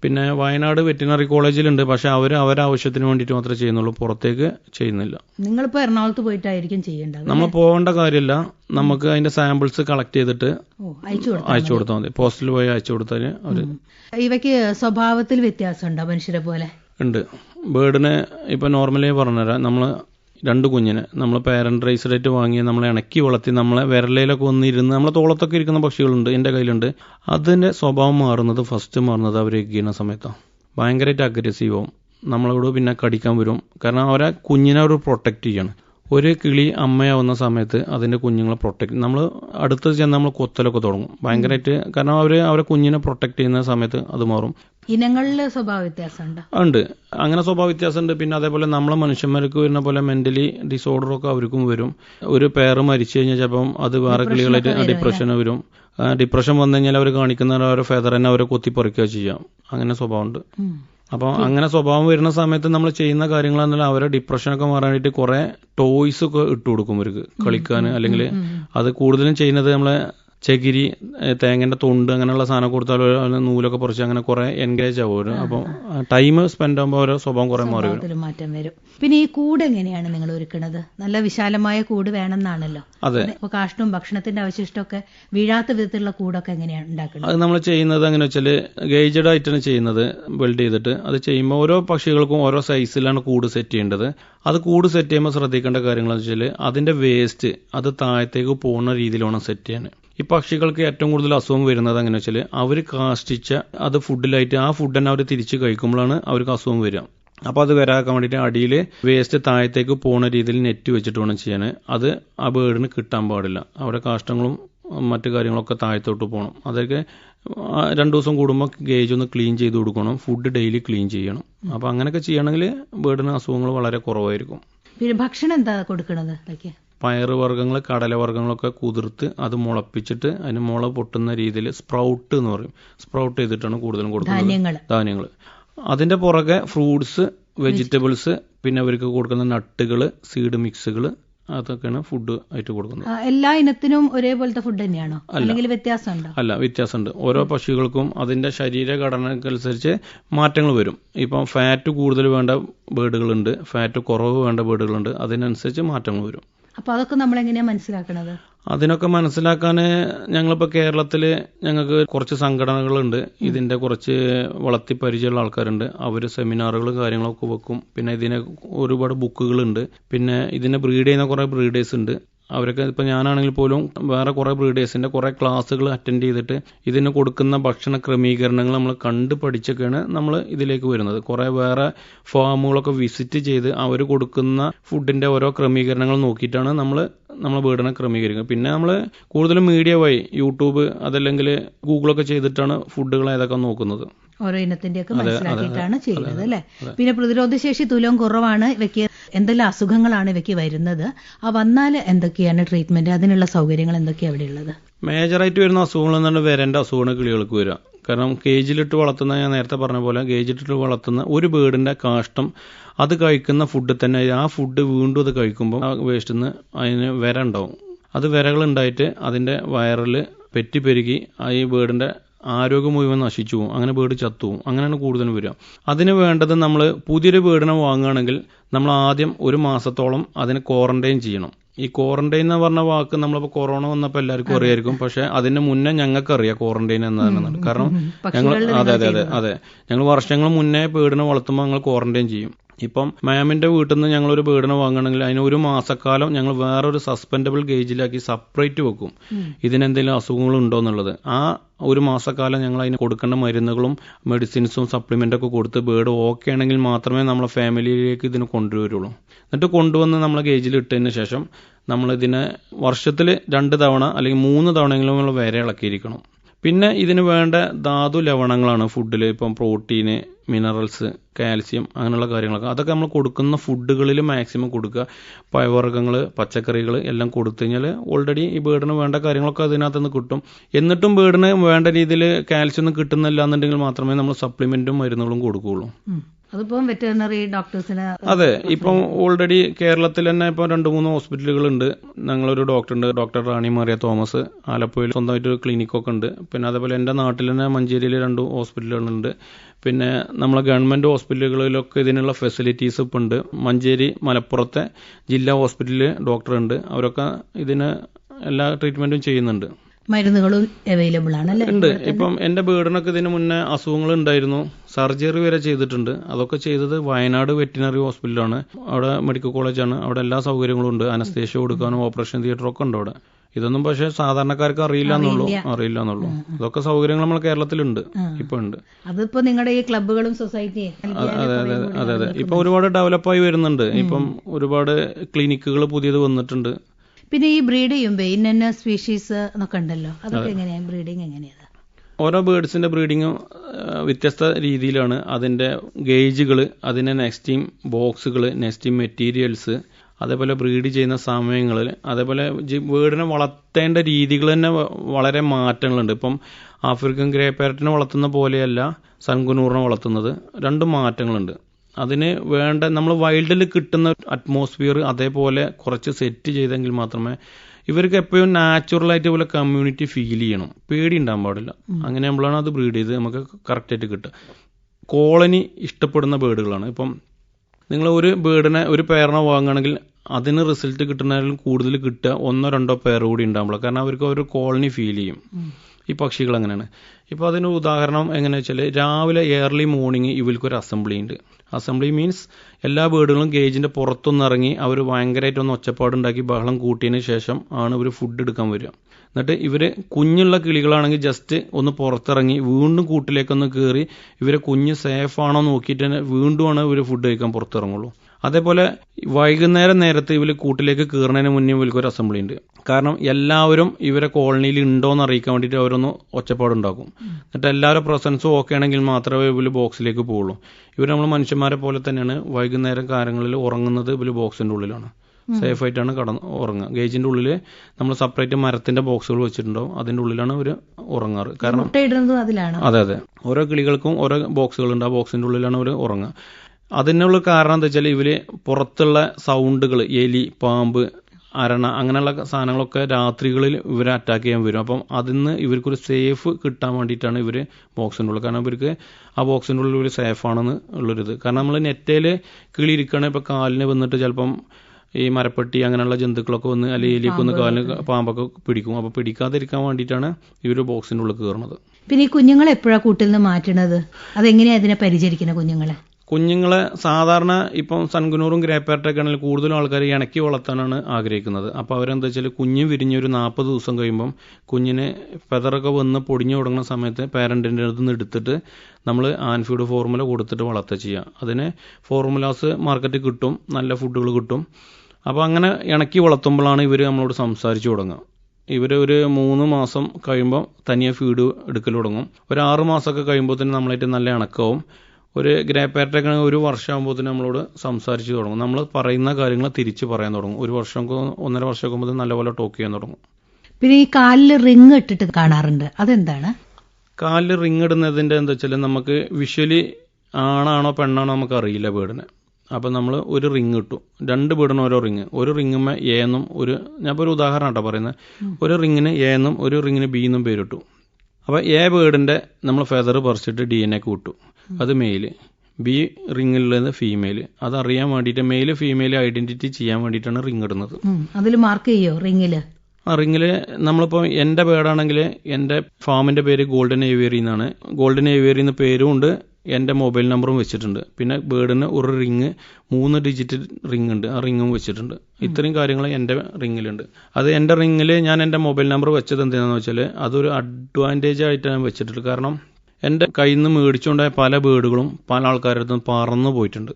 പിന്നെ വയനാട് വെറ്റിനറി കോളേജിലുണ്ട്. പക്ഷെ അവർ അവരാവശ്യത്തിന് വേണ്ടിയിട്ട് മാത്രമേ ചെയ്യുന്നുള്ളൂ. പുറത്തേക്ക് ചെയ്യുന്നില്ല.
നിങ്ങളിപ്പോ എറണാകുളത്ത് പോയിട്ടായിരിക്കും ചെയ്യേണ്ടത്
നമ്മൾ പോകേണ്ട കാര്യമില്ല. നമുക്ക് അതിന്റെ സാമ്പിൾസ് കളക്ട് ചെയ്തിട്ട്
അയച്ചു
കൊടുത്താൽ മതി. പോസ്റ്റിൽ പോയി അയച്ചു കൊടുത്താൽ അവർ
ഇവയ്ക്ക് സ്വഭാവത്തിൽ വ്യത്യാസമുണ്ടോ മനുഷ്യരെ പോലെ?
ഉണ്ട്. ബേർഡിനെ ഇപ്പൊ നോർമലി പറഞ്ഞുതരാം. നമ്മൾ രണ്ട് കുഞ്ഞിനെ. നമ്മൾ പാരന്റ് റൈസഡായിട്ട് വാങ്ങി നമ്മളെ ഇണക്കി വളർത്തി നമ്മളെ വിരലയിലൊക്കെ വന്നിരുന്ന് നമ്മളെ തോളത്തൊക്കെ ഇരിക്കുന്ന പക്ഷികളുണ്ട് എന്റെ കയ്യിലുണ്ട്. അതിന്റെ സ്വഭാവം മാറുന്നത് ഫസ്റ്റ് മാറുന്നത് അവർ ചെയ്യുന്ന സമയത്താണ് ഭയങ്കരമായിട്ട് അഗ്രസീവാവും നമ്മളോട് പിന്നെ കടിക്കാൻ വരും. കാരണം അവരെ കുഞ്ഞിനെ അവർ പ്രൊട്ടക്റ്റ് ചെയ്യാണ്. ഒരു കിളി അമ്മയാവുന്ന സമയത്ത് അതിന്റെ കുഞ്ഞുങ്ങളെ പ്രൊട്ടക്ട് നമ്മൾ അടുത്ത് ചെന്ന് നമ്മൾ കൊത്തലൊക്കെ തുടങ്ങും. ഭയങ്കരമായിട്ട് കാരണം അവർ അവരെ കുഞ്ഞിനെ പ്രൊട്ടക്ട് ചെയ്യുന്ന സമയത്ത് അത് മാറും.
ഇനങ്ങളിൽ സ്വഭാവ വ്യത്യാസമുണ്ട്?
ഉണ്ട്. അങ്ങനെ സ്വഭാവ വ്യത്യാസമുണ്ട്. പിന്നെ അതേപോലെ നമ്മളെ മനുഷ്യന്മാർക്ക് വരുന്ന പോലെ മെന്റലി ഡിസോർഡറൊക്കെ അവർക്കും വരും. ഒരു പേര് മരിച്ചു കഴിഞ്ഞാൽ ചിലപ്പം അത് വേറെ കിളികളായിട്ട് ഡിപ്രഷന് വരും ഡിപ്രഷൻ വന്നു കഴിഞ്ഞാൽ അവർ കാണിക്കുന്ന അവരെ ഫെദർ തന്നെ അവരെ കൊത്തിപ്പറിക്കുക ചെയ്യാം. അങ്ങനെ സ്വഭാവമുണ്ട്.
ഉം.
അപ്പോൾ അങ്ങനെ സ്വഭാവം വരുന്ന സമയത്ത് നമ്മൾ ചെയ്യുന്ന കാര്യങ്ങൾ അവരെ ഡിപ്രഷനൊക്കെ മാറാനായിട്ട് കുറേ കുറെ ടോയ്സ് ഒക്കെ ഇട്ട് കൊടുക്കും അവർക്ക് കളിക്കാൻ അല്ലെങ്കിൽ അത് കൂടുതലും ചെയ്യുന്നത് നമ്മളെ ചകിരി തേങ്ങേന്റെ തുണ്ട് അങ്ങനെയുള്ള സാധനം കൊടുത്താൽ നൂലൊക്കെ പറിച്ച് അങ്ങനെ കുറെ എൻഗേജ് ആവും അവർ അപ്പം ടൈം സ്പെൻഡ് ആകുമ്പോൾ ഓരോ സ്വഭാവം കുറെ മാറി വരും.
മാറ്റം വരും. പിന്നെ ഈ കൂട് എങ്ങനെയാണ് നിങ്ങൾ ഒരുക്കുന്നത് നല്ല വിശാലമായ കൂട് വേണമെന്നാണല്ലോ.
അതെ.
അപ്പൊ കാഷ്ടവും ഭക്ഷണത്തിന്റെ അവശിഷ്ടമൊക്കെ വീഴാത്ത വിധത്തിലുള്ള കൂടൊക്കെ എങ്ങനെയാണ് ഉണ്ടാക്കുന്നത്
അത് നമ്മൾ ചെയ്യുന്നത് എങ്ങനെ വെച്ചാൽ ഗേജഡ് ആയിട്ടാണ് ചെയ്യുന്നത് ബിൽഡ് ചെയ്തിട്ട്. അത് ചെയ്യുമ്പോൾ ഓരോ പക്ഷികൾക്കും ഓരോ സൈസിലാണ് കൂട് സെറ്റ് ചെയ്യേണ്ടത്. അത് കൂട് സെറ്റ് ചെയ്യുമ്പോൾ ശ്രദ്ധിക്കേണ്ട കാര്യങ്ങൾ എന്ന് വെച്ചാൽ അതിന്റെ വേസ്റ്റ് അത് താഴത്തേക്ക് പോകുന്ന രീതിയിലാണ് സെറ്റ് ചെയ്യാൻ. ഈ പക്ഷികൾക്ക് ഏറ്റവും കൂടുതൽ അസുഖം വരുന്നത് എങ്ങനെ വെച്ചാൽ അവർ കാഷ്ടിച്ച അത് ഫുഡിലായിട്ട് ആ ഫുഡ് തന്നെ അവർ തിരിച്ച് കഴിക്കുമ്പോഴാണ് അവർക്ക് അസുഖം വരിക. അപ്പോൾ അത് വരാക്കാൻ വേണ്ടിയിട്ട് അടിയിൽ വേസ്റ്റ് താഴത്തേക്ക് പോണ രീതിയിൽ നെറ്റ് വെച്ചിട്ട് വേണം ചെയ്യാൻ അത് ആ ബേഡിന് കിട്ടാൻ പാടില്ല. അവിടെ കാഷ്ടങ്ങളും മറ്റു കാര്യങ്ങളൊക്കെ താഴത്തോട്ട് പോകണം അതൊക്കെ രണ്ട് ദിവസം കൂടുമ്പോൾ ഗേജ് ഒന്ന് ക്ലീൻ ചെയ്ത് കൊടുക്കണം. ഫുഡ് ഡെയിലി ക്ലീൻ ചെയ്യണം. അപ്പോൾ അങ്ങനെയൊക്കെ ചെയ്യണമെങ്കിൽ ബേഡിന് അസുഖങ്ങൾ വളരെ കുറവായിരിക്കും.
പിന്നെ ഭക്ഷണം എന്താ കൊടുക്കണത്? ഇതൊക്കെ
പയറ് വർഗങ്ങൾ കടലവർഗങ്ങളൊക്കെ കുതിർത്ത് അത് മുളപ്പിച്ചിട്ട് അതിന് മുള പൊട്ടുന്ന രീതിയിൽ സ്പ്രൗട്ട് എന്ന് പറയും. സ്പ്രൗട്ട് ചെയ്തിട്ടാണ് കൂടുതലും കൊടുക്കുന്നത്. ധാന്യങ്ങൾ അതിന്റെ പുറകെ ഫ്രൂട്ട്സ് വെജിറ്റബിൾസ് പിന്നെ അവർക്ക് കൊടുക്കുന്ന നട്ടുകൾ സീഡ് മിക്സുകൾ അതൊക്കെയാണ് ഫുഡ് ആയിട്ട് കൊടുക്കുന്നത്.
എല്ലാ ഇനത്തിനും ഒരേപോലത്തെ ഫുഡ് തന്നെയാണോ? അല്ലെങ്കിൽ വ്യത്യാസമുണ്ടോ?
അല്ല വ്യത്യാസമുണ്ട്. ഓരോ പക്ഷികൾക്കും അതിന്റെ ശരീരഘടനക്കനുസരിച്ച് മാറ്റങ്ങൾ വരും. ഇപ്പം ഫാറ്റ് കൂടുതൽ വേണ്ട ബേഡുകളുണ്ട് ഫാറ്റ് കുറവ് വേണ്ട ബേഡുകളുണ്ട് അതിനനുസരിച്ച് മാറ്റങ്ങൾ വരും.
അപ്പൊ അതൊക്കെ നമ്മൾ എങ്ങനെയാ മനസ്സിലാക്കണത്?
അതിനൊക്കെ മനസ്സിലാക്കാൻ ഞങ്ങളിപ്പോൾ കേരളത്തിൽ ഞങ്ങൾക്ക് കുറച്ച് സംഘടനകളുണ്ട്. ഇതിന്റെ കുറച്ച് വളർത്തി പരിചയമുള്ള ആൾക്കാരുണ്ട്. അവർ സെമിനാറുകൾ കാര്യങ്ങളൊക്കെ വെക്കും. പിന്നെ ഇതിനെ ഒരുപാട് ബുക്കുകളുണ്ട്. പിന്നെ ഇതിനെ ബ്രീഡ് ചെയ്യുന്ന കുറേ ബ്രീഡേഴ്സ് ഉണ്ട്. അവരൊക്കെ ഇപ്പോൾ ഞാനാണെങ്കിൽ പോലും വേറെ കുറേ ബ്രീഡേഴ്സിന്റെ കുറേ ക്ലാസ്സുകൾ അറ്റൻഡ് ചെയ്തിട്ട് ഇതിന് കൊടുക്കുന്ന ഭക്ഷണ ക്രമീകരണങ്ങൾ നമ്മൾ കണ്ട് പഠിച്ചൊക്കെയാണ് നമ്മൾ ഇതിലേക്ക് വരുന്നത്. കുറേ വേറെ ഫാമുകളൊക്കെ വിസിറ്റ് ചെയ്ത് അവർ കൊടുക്കുന്ന ഫുഡിന്റെ ഓരോ ക്രമീകരണങ്ങൾ നോക്കിയിട്ടാണ് നമ്മൾ നമ്മൾ വീടിനെ ക്രമീകരിക്കുന്നത്. പിന്നെ നമ്മൾ കൂടുതലും മീഡിയ വഴി യൂട്യൂബ് അതല്ലെങ്കിൽ ഗൂഗിളൊക്കെ ചെയ്തിട്ടാണ് ഫുഡുകൾ ഏതൊക്കെ നോക്കുന്നത്.
ഓരോ ഇനത്തിന്റെയൊക്കെ മനസ്സിലാക്കിയിട്ടാണ് ചെയ്യുന്നത് അല്ലെ? പിന്നെ പ്രതിരോധ ശേഷി തുലം കുറവാണ് ഇവയ്ക്ക് എന്തെല്ലാം അസുഖങ്ങളാണ് ഇവയ്ക്ക് വരുന്നത്. ആ വന്നാൽ എന്തൊക്കെയാണ് ട്രീറ്റ്മെന്റ് അതിനുള്ള സൗകര്യങ്ങൾ എന്തൊക്കെയാണ് അവിടെ ഉള്ളത്?
മേജറായിട്ട് വരുന്ന അസുഖങ്ങൾ എന്നാണ് വരേണ്ട അസുഖമാണ് കിളികൾക്ക് വരിക. കാരണം കേജിലിട്ട് വളർത്തുന്ന ഞാൻ നേരത്തെ പറഞ്ഞ പോലെ കേജിലിട്ട് വളർത്തുന്ന ഒരു ബേർഡിന്റെ കാഷ്ടം അത് കഴിക്കുന്ന ഫുഡ് തന്നെ ആ ഫുഡ് വീണ്ടും അത് കഴിക്കുമ്പോൾ ആ വേസ്റ്റിൽ നിന്ന് അതിന് വിര ഉണ്ടാവും. അത് വിരകൾ ഉണ്ടായിട്ട് അതിന്റെ വയറിൽ പെറ്റി പെരുകി ആ ഈ ബേർഡിന്റെ ആരോഗ്യം മുഴുവൻ നശിച്ചു അങ്ങനെ ബേർഡ് ചത്തു അങ്ങനെയാണ് കൂടുതലും വരിക. അതിന് വേണ്ടത് നമ്മൾ പുതിയൊരു ബേർഡിനെ വാങ്ങുകയാണെങ്കിൽ നമ്മൾ ആദ്യം ഒരു മാസത്തോളം അതിനെ ക്വാറന്റൈൻ ചെയ്യണം. ഈ ക്വാറന്റൈൻ എന്ന് പറഞ്ഞ വാക്ക് നമ്മളിപ്പോ കൊറോണ വന്നപ്പോൾ എല്ലാവർക്കും അറിയായിരിക്കും. പക്ഷെ അതിന് മുന്നേ ഞങ്ങൾക്ക് അറിയാം ക്വാറന്റൈൻ എന്താണെന്നുള്ളത് കാരണം ഞങ്ങൾ അതെ അതെ അതെ അതെ. ഞങ്ങൾ വർഷങ്ങൾ മുന്നേ പേടിനെ വളർത്തുമ്പോൾ ഞങ്ങൾ ക്വാറന്റൈൻ ചെയ്യും. ഇപ്പം മാമിന്റെ വീട്ടിൽ നിന്ന് ഞങ്ങൾ ഒരു വാങ്ങണമെങ്കിൽ അതിന് ഒരു മാസക്കാലം ഞങ്ങൾ വേറൊരു സസ്പെൻഡബിൾ ഗേജിലാക്കി സെപ്പറേറ്റ് വെക്കും. ഇതിനെന്തെങ്കിലും അസുഖങ്ങൾ ഉണ്ടോ എന്നുള്ളത്. ആ ഒരു മാസക്കാലം ഞങ്ങൾ അതിന് കൊടുക്കേണ്ട മരുന്നുകളും മെഡിസിൻസും സപ്ലിമെന്റൊക്കെ കൊടുത്ത് ബേർഡ് ഓക്കെ ആണെങ്കിൽ മാത്രമേ നമ്മളെ ഫാമിലിയിലേക്ക് ഇതിന് കൊണ്ടുവരുള്ളൂ. എന്നിട്ട് കൊണ്ടുവന്ന് നമ്മളെ ഗേജിൽ ഇട്ടതിന് ശേഷം നമ്മൾ ഇതിനെ വർഷത്തിൽ രണ്ട് തവണ അല്ലെങ്കിൽ മൂന്ന് തവണയെങ്കിലും നമ്മൾ വരെ ഇളക്കിയിരിക്കണം. പിന്നെ ഇതിന് വേണ്ട ധാതു ലവണങ്ങളാണ് ഫുഡിൽ ഇപ്പം പ്രോട്ടീന് മിനറൽസ് കാൽസ്യം അങ്ങനെയുള്ള കാര്യങ്ങളൊക്കെ. അതൊക്കെ നമ്മൾ കൊടുക്കുന്ന ഫുഡുകളിൽ മാക്സിമം കൊടുക്കുക. പഴവർഗങ്ങൾ പച്ചക്കറികൾ എല്ലാം കൊടുത്തു കഴിഞ്ഞാൽ ഓൾറെഡി ഈ ബേർഡിന് വേണ്ട കാര്യങ്ങളൊക്കെ അതിനകത്ത് നിന്ന് കിട്ടും. എന്നിട്ടും ബേർഡിന് വേണ്ട രീതിയിൽ കാൽസ്യം ഒന്നും കിട്ടുന്നില്ല എന്നുണ്ടെങ്കിൽ മാത്രമേ നമ്മൾ സപ്ലിമെന്റും മരുന്നുകളും കൊടുക്കുകയുള്ളൂ.
വെറ്ററിനറി ഡോക്ടേഴ്സിന്
അതെ ഇപ്പം ഓൾറെഡി കേരളത്തിൽ തന്നെ ഇപ്പം രണ്ട് മൂന്ന് ഹോസ്പിറ്റലുകൾ ഹോസ്പിറ്റലുകളുണ്ട് ഞങ്ങളൊരു ഡോക്ടറുണ്ട് ഡോക്ടർ റാണി മറിയ തോമസ്. ആലപ്പുഴയിൽ സ്വന്തമായിട്ട് ഒരു ക്ലിനിക്കൊക്കെ ഉണ്ട്. പിന്നെ അതേപോലെ എന്റെ നാട്ടിൽ തന്നെ മഞ്ചേരിയിൽ രണ്ട് ഹോസ്പിറ്റലുകളുണ്ട് പിന്നെ നമ്മളെ ഗവൺമെന്റ് ഹോസ്പിറ്റലുകളിലൊക്കെ ഇതിനുള്ള ഫെസിലിറ്റീസ് ഇപ്പം ഉണ്ട്. മഞ്ചേരി മലപ്പുറത്തെ ജില്ലാ ഹോസ്പിറ്റലിൽ ഡോക്ടർ ഉണ്ട്. അവരൊക്കെ ഇതിന് എല്ലാ ട്രീറ്റ്മെന്റും ചെയ്യുന്നുണ്ട്.
മരുന്നുകളും അവൈലബിൾ ആണ് അല്ലേ?
ഉണ്ട്. ഇപ്പം എന്റെ വീടിനൊക്കെ ഇതിന് മുന്നേ അസുഖങ്ങൾ ഉണ്ടായിരുന്നു. സർജറി വരെ ചെയ്തിട്ടുണ്ട്. അതൊക്കെ ചെയ്തത് വയനാട് വെറ്റിനറി ഹോസ്പിറ്റലാണ് അവിടെ മെഡിക്കൽ കോളേജാണ് അവിടെ എല്ലാ സൗകര്യങ്ങളും ഉണ്ട്. അനസ്തേഷ്യ കൊടുക്കാനും ഓപ്പറേഷൻ തിയേറ്റർ ഒക്കെ ഉണ്ട് അവിടെ. ഇതൊന്നും പക്ഷേ സാധാരണക്കാർക്ക് അറിയില്ല എന്നുള്ളൂ. അറിയില്ല. എന്നുള്ളൂ. ഇതൊക്കെ സൗകര്യങ്ങൾ നമ്മൾ കേരളത്തിലുണ്ട്. ഇപ്പൊ ഉണ്ട്.
അതിപ്പോ നിങ്ങളുടെ ഈ ക്ലബ്ബുകളും സൊസൈറ്റിയും
അതെ അതെ അതെ അതെ. ഇപ്പൊ ഒരുപാട് ഡെവലപ്പായി വരുന്നുണ്ട്. ഇപ്പം ഒരുപാട് ക്ലിനിക്കുകൾ പുതിയത് വന്നിട്ടുണ്ട്.
പിന്നെ ഈ ബ്രീഡ് ചെയ്യുമ്പോ ഇന്ന സ്പീഷീസ് എന്നൊക്കെ ഉണ്ടല്ലോ അതൊക്കെ എങ്ങനെയാണ് ബ്രീഡിങ് എങ്ങനെയാണ്
ഓരോ ബേർഡ്സിന്റെ ബ്രീഡിങ്ങും വ്യത്യസ്ത രീതിയിലാണ്. അതിന്റെ ഗേജുകൾ അതിന്റെ നെസ്റ്റിംഗ് ബോക്സുകൾ നെസ്റ്റിംഗ് മെറ്റീരിയൽസ് അതേപോലെ ബ്രീഡ് ചെയ്യുന്ന സമയങ്ങളിൽ അതേപോലെ ബേർഡിനെ വളർത്തേണ്ട രീതികൾ തന്നെ വളരെ മാറ്റങ്ങളുണ്ട്. ഇപ്പം ആഫ്രിക്കൻ ഗ്രേ പാരറ്റിനെ വളർത്തുന്ന പോലെയല്ല സൺകുനൂറിനെ വളർത്തുന്നത്. രണ്ടും മാറ്റങ്ങളുണ്ട്. അതിന് വേണ്ട നമ്മൾ വൈൽഡിൽ കിട്ടുന്ന അറ്റ്മോസ്ഫിയർ അതേപോലെ കുറച്ച് സെറ്റ് ചെയ്തെങ്കിൽ മാത്രമേ ഇവർക്ക് എപ്പോഴും നാച്ചുറലായിട്ട് പോലെ കമ്മ്യൂണിറ്റി ഫീൽ ചെയ്യണം. പേടി ഉണ്ടാകാൻ പാടില്ല. അങ്ങനെ നമ്മളാണ് അത് ബ്രീഡ് ചെയ്ത് നമുക്ക് കറക്റ്റായിട്ട് കിട്ടുക. കോളനി ഇഷ്ടപ്പെടുന്ന ബേഡുകളാണ് ഇപ്പം നിങ്ങൾ ഒരു ബേഡിനെ ഒരു പേരിനെ വാങ്ങുകയാണെങ്കിൽ അതിന് റിസൾട്ട് കിട്ടുന്നതിലും കൂടുതൽ കിട്ടുക ഒന്നോ രണ്ടോ പേർ കൂടി ഉണ്ടാകുമ്പോൾ കാരണം അവർക്ക് ഒരു കോളനി ഫീൽ ചെയ്യും. ഈ പക്ഷികൾ അങ്ങനെയാണ് ഇപ്പോൾ അതിന് ഉദാഹരണം എങ്ങനെ വെച്ചാൽ രാവിലെ ഏർലി മോർണിംഗ് ഇവർക്കൊരു അസംബ്ലി ഉണ്ട്. അസംബ്ലി മീൻസ് എല്ലാ ബേർഡുകളും ഗേജിന്റെ പുറത്തുനിന്നിറങ്ങി അവർ ഭയങ്കരമായിട്ട് ഒന്ന് ഒച്ചപ്പാടുണ്ടാക്കി ബഹളം കൂട്ടിയതിന് ശേഷം ആണ് ഇവർ ഫുഡ് എടുക്കാൻ വരിക. എന്നിട്ട് ഇവർ കുഞ്ഞുള്ള കിളികളാണെങ്കിൽ ജസ്റ്റ് ഒന്ന് പുറത്തിറങ്ങി വീണ്ടും കൂട്ടിലേക്കൊന്ന് കയറി ഇവരെ കുഞ്ഞ് സേഫാണോ നോക്കിയിട്ട് തന്നെ വീണ്ടുമാണ് ഇവർ ഫുഡ് കഴിക്കാൻ പുറത്തിറങ്ങുള്ളൂ. അതേപോലെ വൈകുന്നേരം നേരത്തെ ഇവർ കൂട്ടിലേക്ക് കയറുന്നതിന് മുന്നേ ഇവർക്കൊരു അസംബ്ലി ഉണ്ട്. കാരണം എല്ലാവരും ഇവരെ കോളനിയിൽ ഉണ്ടോന്ന് അറിയിക്കാൻ വേണ്ടിയിട്ട് അവരൊന്ന് ഒച്ചപ്പാടുണ്ടാക്കും. എന്നിട്ട് എല്ലാവരും പ്രസൻസും ഓക്കെ ആണെങ്കിൽ മാത്രമേ ഇവർ ബോക്സിലേക്ക് പോവുള്ളൂ. ഇവർ നമ്മൾ മനുഷ്യന്മാരെ പോലെ തന്നെയാണ് വൈകുന്നേരം കാലങ്ങളിൽ ഉറങ്ങുന്നത് ഇവർ ബോക്സിന്റെ ഉള്ളിലാണ്. സേഫ് ആയിട്ടാണ് കടന്ന് ഉറങ്ങുക. ഗേജിന്റെ ഉള്ളിൽ നമ്മൾ സെപ്പറേറ്റ് മരത്തിന്റെ ബോക്സുകൾ വെച്ചിട്ടുണ്ടാവും. അതിന്റെ ഉള്ളിലാണ് അവർ ഉറങ്ങാറ്. കാരണം അതെ അതെ. ഓരോ കിളികൾക്കും ഓരോ ബോക്സുകളുണ്ട് ആ ബോക്സിന്റെ ഉള്ളിലാണ് അവർ ഉറങ്ങുക. അതിനുള്ള കാരണം എന്താ വെച്ചാൽ ഇവർ പുറത്തുള്ള സൗണ്ടുകൾ എലി പാമ്പ് അരണ അങ്ങനെയുള്ള സാധനങ്ങളൊക്കെ രാത്രികളിൽ ഇവരെ അറ്റാക്ക് ചെയ്യാൻ വരും. അപ്പം അതിന്ന് ഇവർക്കൊരു സേഫ് കിട്ടാൻ വേണ്ടിയിട്ടാണ് ഇവർ ബോക്സിന്റെ ഉള്ളിൽ കാരണം ഇവർക്ക് ആ ബോക്സിന്റെ ഉള്ളിൽ ഒരു സേഫ് ആണെന്ന് ഉള്ളൊരിത് കാരണം നമ്മൾ നെറ്റയിൽ കിളി ഇരിക്കുകയാണെങ്കിൽ ഇപ്പം കാലിന് വന്നിട്ട് ചിലപ്പം ഈ മരപ്പെട്ടി അങ്ങനെയുള്ള ജന്തുക്കളൊക്കെ വന്ന് അല്ലെങ്കിൽ എലിയൊക്കെ ഒന്ന് കാലിന് പാമ്പൊക്കെ പിടിക്കും. അപ്പോൾ പിടിക്കാതിരിക്കാൻ വേണ്ടിയിട്ടാണ് ഇവർ ബോക്സിന്റെ ഉള്ളിൽ കയറുന്നത്
പിന്നെ ഈ കുഞ്ഞുങ്ങളെ എപ്പോഴാ കൂട്ടിൽ നിന്ന് മാറ്റണത്? അതെങ്ങനെയാണ് അതിനെ പരിചരിക്കുന്നത് കുഞ്ഞുങ്ങളെ?
കുഞ്ഞുങ്ങളെ സാധാരണ ഇപ്പം സൺകുനൂറും ഗ്രേപ്പേർട്ടൊക്കെയാണെങ്കിൽ കൂടുതലും ആൾക്കാർ ഇണക്കി വളർത്താനാണ് ആഗ്രഹിക്കുന്നത്. അപ്പോൾ അവരെന്താ വെച്ചാൽ കുഞ്ഞ് വിരിഞ്ഞൊരു നാൽപ്പത് ദിവസം കഴിയുമ്പം കുഞ്ഞിന് ഫെതറൊക്കെ വന്ന് പൊടിഞ്ഞു തുടങ്ങുന്ന സമയത്ത് പാരന്റിന്റെ അടുത്ത് നിന്ന് എടുത്തിട്ട് നമ്മൾ ആൻഫീഡ് ഫോർമുല കൊടുത്തിട്ട് വളർത്തുക ചെയ്യുക അതിന് ഫോർമുലാസ് മാർക്കറ്റിൽ കിട്ടും നല്ല ഫുഡുകൾ കിട്ടും. അപ്പോൾ അങ്ങനെ ഇണക്കി വളർത്തുമ്പോഴാണ് ഇവർ നമ്മളോട് സംസാരിച്ചു തുടങ്ങുക. ഇവർ ഒരു മൂന്ന് മാസം കഴിയുമ്പോൾ തനിയെ ഫീഡ് എടുക്കൽ തുടങ്ങും. ഒരു ആറ് മാസമൊക്കെ കഴിയുമ്പോൾ തന്നെ നമ്മളായിട്ട് നല്ല ഇണക്കവും. ഒരു ഗ്രേ ഗ്രേപ്പാരറ്റൊക്കെ ഒരു വർഷമാകുമ്പോൾ തന്നെ നമ്മളോട് സംസാരിച്ച് തുടങ്ങും. നമ്മൾ പറയുന്ന കാര്യങ്ങൾ തിരിച്ച് പറയാൻ തുടങ്ങും. ഒരു വർഷം ഒന്നര വർഷം ആകുമ്പോൾ നല്ലപോലെ ടോക്ക് ചെയ്യാൻ തുടങ്ങും.
പിന്നെ ഈ കാലിൽ റിങ് ഇട്ടിട്ട് കാണാറുണ്ട്. അതെന്താണ്?
കാലിൽ റിങ് ഇടുന്നതിന്റെ എന്താ വെച്ചാൽ നമുക്ക് വിഷ്വലി ആണാണോ പെണ്ണാണോ നമുക്ക് അറിയില്ല ബേർഡിനെ അപ്പം നമ്മൾ ഒരു റിങ് ഇട്ടു. രണ്ട് ബേർഡിന് ഓരോ റിങ് ഒരു റിങ്ങുമ്മ എ എന്നും ഒരു ഞാൻ ഇപ്പോൾ ഒരു ഉദാഹരണം കേട്ടോ പറയുന്നത് ഒരു റിങ്ങിന് എ എന്നും ഒരു റിങ്ങിന് ബി എന്നും പേരിട്ടു. അപ്പോൾ എ ബേർഡിന്റെ നമ്മൾ ഫെദർ പറിച്ചിട്ട് ഡി എൻ എക്ക് വിട്ടു. അത് മെയിൽ. ബി റിങ്ങിലുള്ളത് ഫീമെയിൽ അത് അറിയാൻ വേണ്ടിയിട്ട് മെയിൽ ഫീമെയിൽ ഐഡന്റിറ്റി ചെയ്യാൻ വേണ്ടിയിട്ടാണ് റിംഗ് ഇടുന്നത്.
അതിൽ മാർക്ക് ചെയ്യോ റിങ്ങിൽ?
ആ റിങ്ങിൽ നമ്മളിപ്പോൾ എന്റെ ബേർഡാണെങ്കിൽ എന്റെ ഫാമിന്റെ പേര് ഗോൾഡൻ ഏവിയറി എന്നാണ്. ഗോൾഡൻ ഏവിയറി എന്ന പേരും ഉണ്ട്. എന്റെ മൊബൈൽ നമ്പറും വെച്ചിട്ടുണ്ട്. പിന്നെ ബേർഡിന് ഒരു റിങ് മൂന്ന് ഡിജിറ്റ് റിങ് ഉണ്ട്. ആ റിങ്ങും വെച്ചിട്ടുണ്ട്. ഇത്രയും കാര്യങ്ങൾ എന്റെ റിങ്ങിലുണ്ട്. അത് എന്റെ റിങ്ങിൽ ഞാൻ എന്റെ മൊബൈൽ നമ്പർ വെച്ചത് എന്തിനാണെന്ന് വെച്ചാൽ അതൊരു അഡ്വാന്റേജ് ആയിട്ടാണ് വെച്ചിട്ടുള്ളത്. കാരണം എന്റെ കയ്യിൽ നിന്ന് മേടിച്ചുകൊണ്ടായ പല ബേഡുകളും പല ആൾക്കാരുടെ അടുത്തും പറന്നു പോയിട്ടുണ്ട്.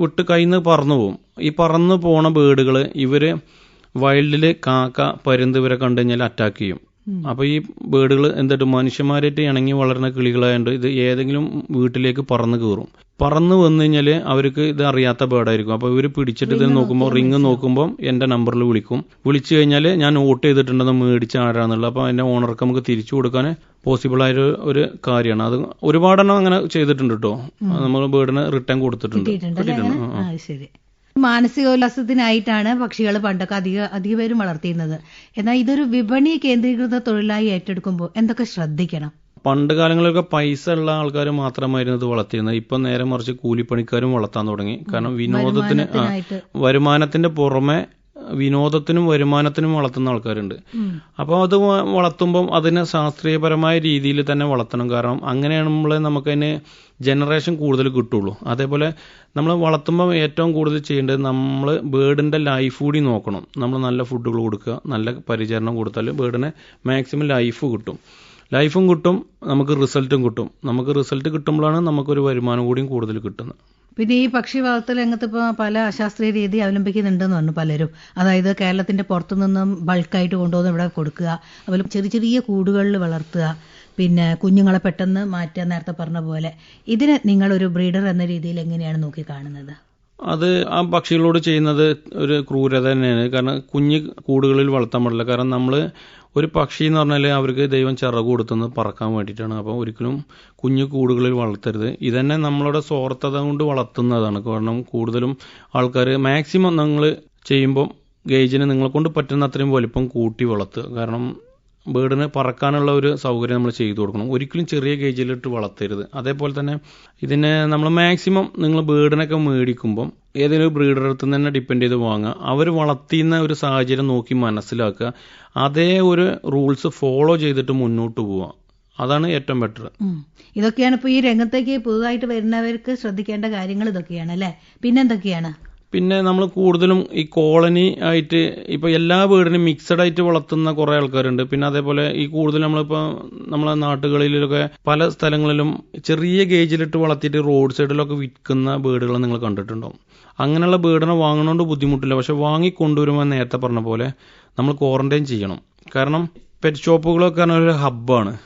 വിട്ട് കയ്യിൽ നിന്ന് പറന്നു പോകും ഈ പറന്നു പോണ ബേഡുകൾ ഇവർ വൈൽഡിൽ കാക്ക പരുന്ത് ഇവരെ കണ്ടു കഴിഞ്ഞാൽ അറ്റാക്ക് ചെയ്യും. അപ്പൊ ഈ ബേഡുകൾ എന്തിട്ട് മനുഷ്യന്മാരായിട്ട് ഇണങ്ങി വളരുന്ന കിളികളായതുകൊണ്ട് ഇത് ഏതെങ്കിലും വീട്ടിലേക്ക് പറന്ന് കയറും പറന്ന് വന്നു കഴിഞ്ഞാൽ അവർക്ക് ഇത് അറിയാത്ത ബേർഡായിരിക്കും അപ്പോൾ ഇവർ പിടിച്ചിട്ട് ഇത് നോക്കുമ്പോൾ റിങ് നോക്കുമ്പോൾ എന്റെ നമ്പറിൽ വിളിക്കും. വിളിച്ചു കഴിഞ്ഞാൽ ഞാൻ വോട്ട് ചെയ്തിട്ടുണ്ടെന്ന് മേടിച്ച ആരാന്നുള്ളത്. അപ്പോൾ എന്റെ ഓണർക്ക് നമുക്ക് തിരിച്ചു കൊടുക്കാൻ പോസിബിൾ ആയ ഒരു- കാര്യമാണ്. അത് ഒരുപാടെണ്ണം അങ്ങനെ ചെയ്തിട്ടുണ്ട് കേട്ടോ നമ്മൾ ബേർഡിന് റിട്ടേൺ കൊടുത്തിട്ടുണ്ട്.
ശരി. മാനസികോല്ലാസത്തിനായിട്ടാണ് പക്ഷികൾ പണ്ടൊക്കെ അധിക അധിക പേരും വളർത്തിയിരുന്നത്. എന്നാൽ ഇതൊരു വിപണി കേന്ദ്രീകൃത തൊഴിലായി ഏറ്റെടുക്കുമ്പോൾ എന്തൊക്കെ ശ്രദ്ധിക്കണം?
പണ്ട് കാലങ്ങളിലൊക്കെ പൈസ ഉള്ള ആൾക്കാർ മാത്രമായിരുന്നു ഇത് വളർത്തിയിരുന്നത്. ഇപ്പൊ നേരെ മറിച്ച് കൂലിപ്പണിക്കാരും വളർത്താൻ തുടങ്ങി. കാരണം വിനോദത്തിന് വരുമാനത്തിന്റെ പുറമെ വിനോദത്തിനും വരുമാനത്തിനും വളർത്തുന്ന ആൾക്കാരുണ്ട്. അപ്പോൾ അത് വളർത്തുമ്പം അതിനെ ശാസ്ത്രീയപരമായ രീതിയിൽ തന്നെ വളർത്തണം. കാരണം അങ്ങനെയാകുമ്പോഴേ നമുക്കതിന് ജനറേഷൻ കൂടുതൽ കിട്ടുള്ളൂ. അതേപോലെ നമ്മൾ വളർത്തുമ്പം ഏറ്റവും കൂടുതൽ ചെയ്യേണ്ടത് നമ്മൾ ബേർഡിന്റെ ലൈഫ് കൂടി നോക്കണം. നമ്മൾ നല്ല ഫുഡുകൾ കൊടുക്കുക നല്ല പരിചരണം കൊടുത്താൽ ബേർഡിന് മാക്സിമം ലൈഫ് കിട്ടും. ലൈഫും കിട്ടും നമുക്ക് റിസൾട്ടും കിട്ടും. നമുക്ക് റിസൾട്ട് കിട്ടുമ്പോഴാണ് നമുക്കൊരു വരുമാനം കൂടിയും കൂടുതൽ കിട്ടുന്നത്.
പിന്നെ ഈ പക്ഷി വളർത്തൽ രംഗത്ത് ഇപ്പോൾ പല അശാസ്ത്രീയ രീതി അവലംബിക്കുന്നുണ്ടെന്ന് പറഞ്ഞു പലരും. അതായത് കേരളത്തിന്റെ പുറത്തു നിന്നും ബൾക്കായിട്ട് കൊണ്ടുവന്ന് ഇവിടെ കൊടുക്കുക അതുപോലെ ചെറിയ ചെറിയ കൂടുകളിൽ വളർത്തുക പിന്നെ കുഞ്ഞുങ്ങളെ പെട്ടെന്ന് മാറ്റുക നേരത്തെ പറഞ്ഞ പോലെ. ഇതിനെ നിങ്ങളൊരു ബ്രീഡർ എന്ന രീതിയിൽ എങ്ങനെയാണ് നോക്കി കാണുന്നത്
അത് ആ പക്ഷികളോട് ചെയ്യുന്നത് ഒരു ക്രൂരത തന്നെയാണ്. കാരണം കുഞ്ഞ് കൂടുകളിൽ വളർത്താൻ പാടില്ല. കാരണം നമ്മൾ ഒരു പക്ഷി എന്ന് പറഞ്ഞാൽ അവർക്ക് ദൈവം ചിറക് കൊടുത്തുനിന്ന് പറക്കാൻ വേണ്ടിയിട്ടാണ്. അപ്പോൾ ഒരിക്കലും കുഞ്ഞു കൂടുകളിൽ വളർത്തരുത്. ഇതന്നെ നമ്മളുടെ സ്വാർത്ഥത കൊണ്ട് വളർത്തുന്നതാണ്. കാരണം കൂടുതലും ആൾക്കാർ മാക്സിമം നിങ്ങൾ ചെയ്യുമ്പം ഗേജിന് നിങ്ങളെ കൊണ്ട് പറ്റുന്ന അത്രയും വലിപ്പം കൂട്ടി വളർത്തുക. കാരണം ബേർഡിന് പറക്കാനുള്ള ഒരു സൗകര്യം നമ്മൾ ചെയ്തു കൊടുക്കണം. ഒരിക്കലും ചെറിയ കേജിലിട്ട് വളർത്തരുത്. അതേപോലെ തന്നെ ഇതിനെ നമ്മൾ മാക്സിമം നിങ്ങൾ ബേർഡിനൊക്കെ മേടിക്കുമ്പം ഏതെങ്കിലും ബ്രീഡർ അടുത്ത് തന്നെ ഡിപ്പെൻഡ് ചെയ്ത് വാങ്ങുക. അവർ വളർത്തിയുന്ന ഒരു സാഹചര്യം നോക്കി മനസ്സിലാക്കുക. അതേ ഒരു റൂൾസ് ഫോളോ ചെയ്തിട്ട് മുന്നോട്ട് പോവുക. അതാണ് ഏറ്റവും ബെറ്റർ
ഇതൊക്കെയാണ് ഇപ്പോൾ ഈ രംഗത്തേക്ക് പുതുതായിട്ട് വരുന്നവർക്ക് ശ്രദ്ധിക്കേണ്ട കാര്യങ്ങൾ ഇതൊക്കെയാണ് അല്ലേ? പിന്നെന്തൊക്കെയാണ്
പിന്നെ നമ്മൾ കൂടുതലും ഈ കോളനി ആയിട്ട് ഇപ്പൊ എല്ലാ വീടിനും മിക്സഡ് ആയിട്ട് വളർത്തുന്ന കുറെ ആൾക്കാരുണ്ട്. പിന്നെ അതേപോലെ ഈ കൂടുതൽ നമ്മളിപ്പോ നമ്മളെ നാട്ടുകളിലൊക്കെ പല സ്ഥലങ്ങളിലും ചെറിയ ഗേജിലിട്ട് വളർത്തിയിട്ട് റോഡ് സൈഡിലൊക്കെ വിൽക്കുന്ന ബേഡുകൾ നിങ്ങൾ കണ്ടിട്ടുണ്ടോ? അങ്ങനെയുള്ള ബേഡിനെ വാങ്ങണോണ്ട് ബുദ്ധിമുട്ടില്ല. പക്ഷെ വാങ്ങിക്കൊണ്ടുവരുമ്പോൾ നേരത്തെ പറഞ്ഞ പോലെ നമ്മൾ ക്വാറന്റൈൻ ചെയ്യണം. കാരണം പെറ്റ് ഷോപ്പുകളൊക്കെ പറഞ്ഞ ഒരു ഹബ്ബാണ്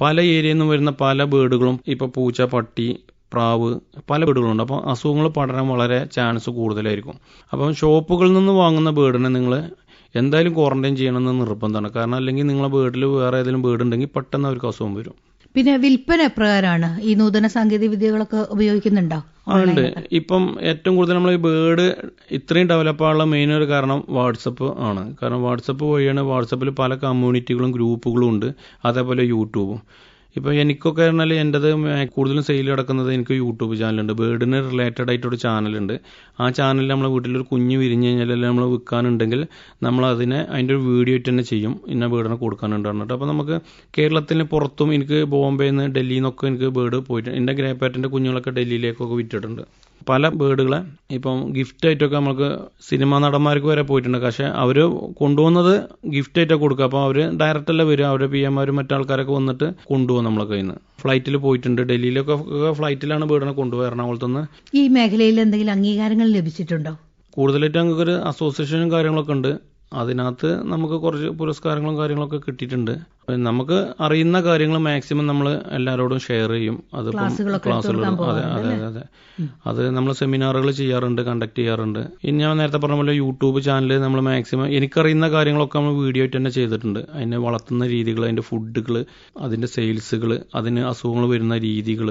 പല ഏരിയയിൽ നിന്നും വരുന്ന പല ബേഡുകളും ഇപ്പൊ പൂച്ച പട്ടി പ്രാവ് പല ബേഡുകളുണ്ട് അപ്പോൾ അസുഖങ്ങൾ പടരാൻ വളരെ ചാൻസ് കൂടുതലായിരിക്കും. അപ്പം ഷോപ്പുകളിൽ നിന്ന് വാങ്ങുന്ന ബേഡിനെ നിങ്ങൾ എന്തായാലും ക്വാറന്റൈൻ ചെയ്യണമെന്ന് നിർബന്ധമാണ്. കാരണം അല്ലെങ്കിൽ നിങ്ങളെ ബേഡിൽ വേറെ ഏതെങ്കിലും ബേഡ് ഉണ്ടെങ്കിൽ പെട്ടെന്ന് അവർക്ക് അസുഖം വരും.
പിന്നെ വിൽപ്പന എപ്രകാരമാണ് ഈ നൂതന സാങ്കേതിക വിദ്യകളൊക്കെ ഉപയോഗിക്കുന്നുണ്ടോ?
ഉണ്ട്. ഇപ്പം ഏറ്റവും കൂടുതൽ നമ്മൾ ഈ ബേർഡ് ഇത്രയും ഡെവലപ്പ് ആകാനുള്ള മെയിൻ ഒരു കാരണം വാട്സപ്പ് ആണ്. കാരണം വാട്സപ്പ് വഴിയാണ് വാട്സപ്പിൽ പല കമ്മ്യൂണിറ്റികളും ഗ്രൂപ്പുകളും ഉണ്ട്. അതേപോലെ യൂട്യൂബും. ഇപ്പം എനിക്കൊക്കെ പറഞ്ഞാൽ എന്റെത് കൂടുതലും സെയിൽ കിടക്കുന്നത് എനിക്ക് യൂട്യൂബ് ചാനലുണ്ട് ബേർഡിന് റിലേറ്റഡ് ആയിട്ടൊരു ചാനലുണ്ട് ആ ചാനലിൽ നമ്മളെ വീട്ടിലൊരു കുഞ്ഞ് വിരിഞ്ഞ് കഴിഞ്ഞാൽ നമ്മൾ വിൽക്കാനുണ്ടെങ്കിൽ നമ്മൾ അതിനെ അതിന്റെ ഒരു വീഡിയോ ഇട്ട് തന്നെ ചെയ്യും. ഇന്ന ബേർഡിനെ കൊടുക്കാനുണ്ട് പറഞ്ഞിട്ട്. അപ്പോൾ നമുക്ക് കേരളത്തിന് പുറത്തും എനിക്ക് ബോംബെയിൽ നിന്ന് ഡൽഹിയിൽ നിന്നൊക്കെ എനിക്ക് ബേർഡ് പോയിട്ട് എന്റെ ഗ്രേ പാറ്റിന്റെ കുഞ്ഞുങ്ങളൊക്കെ ഡൽഹിയിലേക്കൊക്കെ വിറ്റിട്ടുണ്ട്. പല ബേർഡുകളെ ഇപ്പം ഗിഫ്റ്റ് ആയിട്ടൊക്കെ നമുക്ക് സിനിമാ നടന്മാർക്ക് വരെ പോയിട്ടുണ്ട്. പക്ഷെ അവർ കൊണ്ടുപോകുന്നത് ഗിഫ്റ്റ് ആയിട്ടൊക്കെ കൊടുക്കുക. അപ്പോൾ അവർ ഡയറക്റ്റ് അല്ല വരിക. അവരുടെ പി എമാരും മറ്റാൾക്കാരൊക്കെ വന്നിട്ട് കൊണ്ടുപോകും നമ്മളെ കയ്യിൽ നിന്ന് ഫ്ലൈറ്റിൽ പോയിട്ടുണ്ട്. ഡൽഹിയിലൊക്കെ ഫ്ലൈറ്റിലാണ് വീടിനെ കൊണ്ടുപോയി എറണാകുളത്ത് നിന്ന്
ഈ മേഖലയിൽ എന്തെങ്കിലും അംഗീകാരങ്ങൾ ലഭിച്ചിട്ടുണ്ടോ?
കൂടുതലായിട്ട് ഞങ്ങൾക്ക് ഒരു അസോസിയേഷനും കാര്യങ്ങളൊക്കെ ഉണ്ട്. അതിനകത്ത് നമുക്ക് കുറച്ച് പുരസ്കാരങ്ങളും കാര്യങ്ങളൊക്കെ കിട്ടിയിട്ടുണ്ട്. നമുക്ക് അറിയുന്ന കാര്യങ്ങൾ മാക്സിമം നമ്മൾ എല്ലാവരോടും ഷെയർ ചെയ്യും. അത്
ക്ലാസ്സുകളും എടുത്ത്
ക്ലാസ്സുകൾ അതെ അതെ അതെ അതെ. അത് നമ്മൾ സെമിനാറുകൾ ചെയ്യാറുണ്ട് കണ്ടക്ട് ചെയ്യാറുണ്ട്. ഇനി ഞാൻ നേരത്തെ പറഞ്ഞ പോലെ യൂട്യൂബ് ചാനൽ നമ്മൾ മാക്സിമം എനിക്കറിയുന്ന കാര്യങ്ങളൊക്കെ നമ്മൾ വീഡിയോ ആയിട്ട് തന്നെ ചെയ്തിട്ടുണ്ട്. അതിനെ വളർത്തുന്ന രീതികൾ അതിന്റെ ഫുഡുകൾ അതിന്റെ സെയിൽസുകൾ അതിന് അസുഖങ്ങൾ വരുന്ന രീതികൾ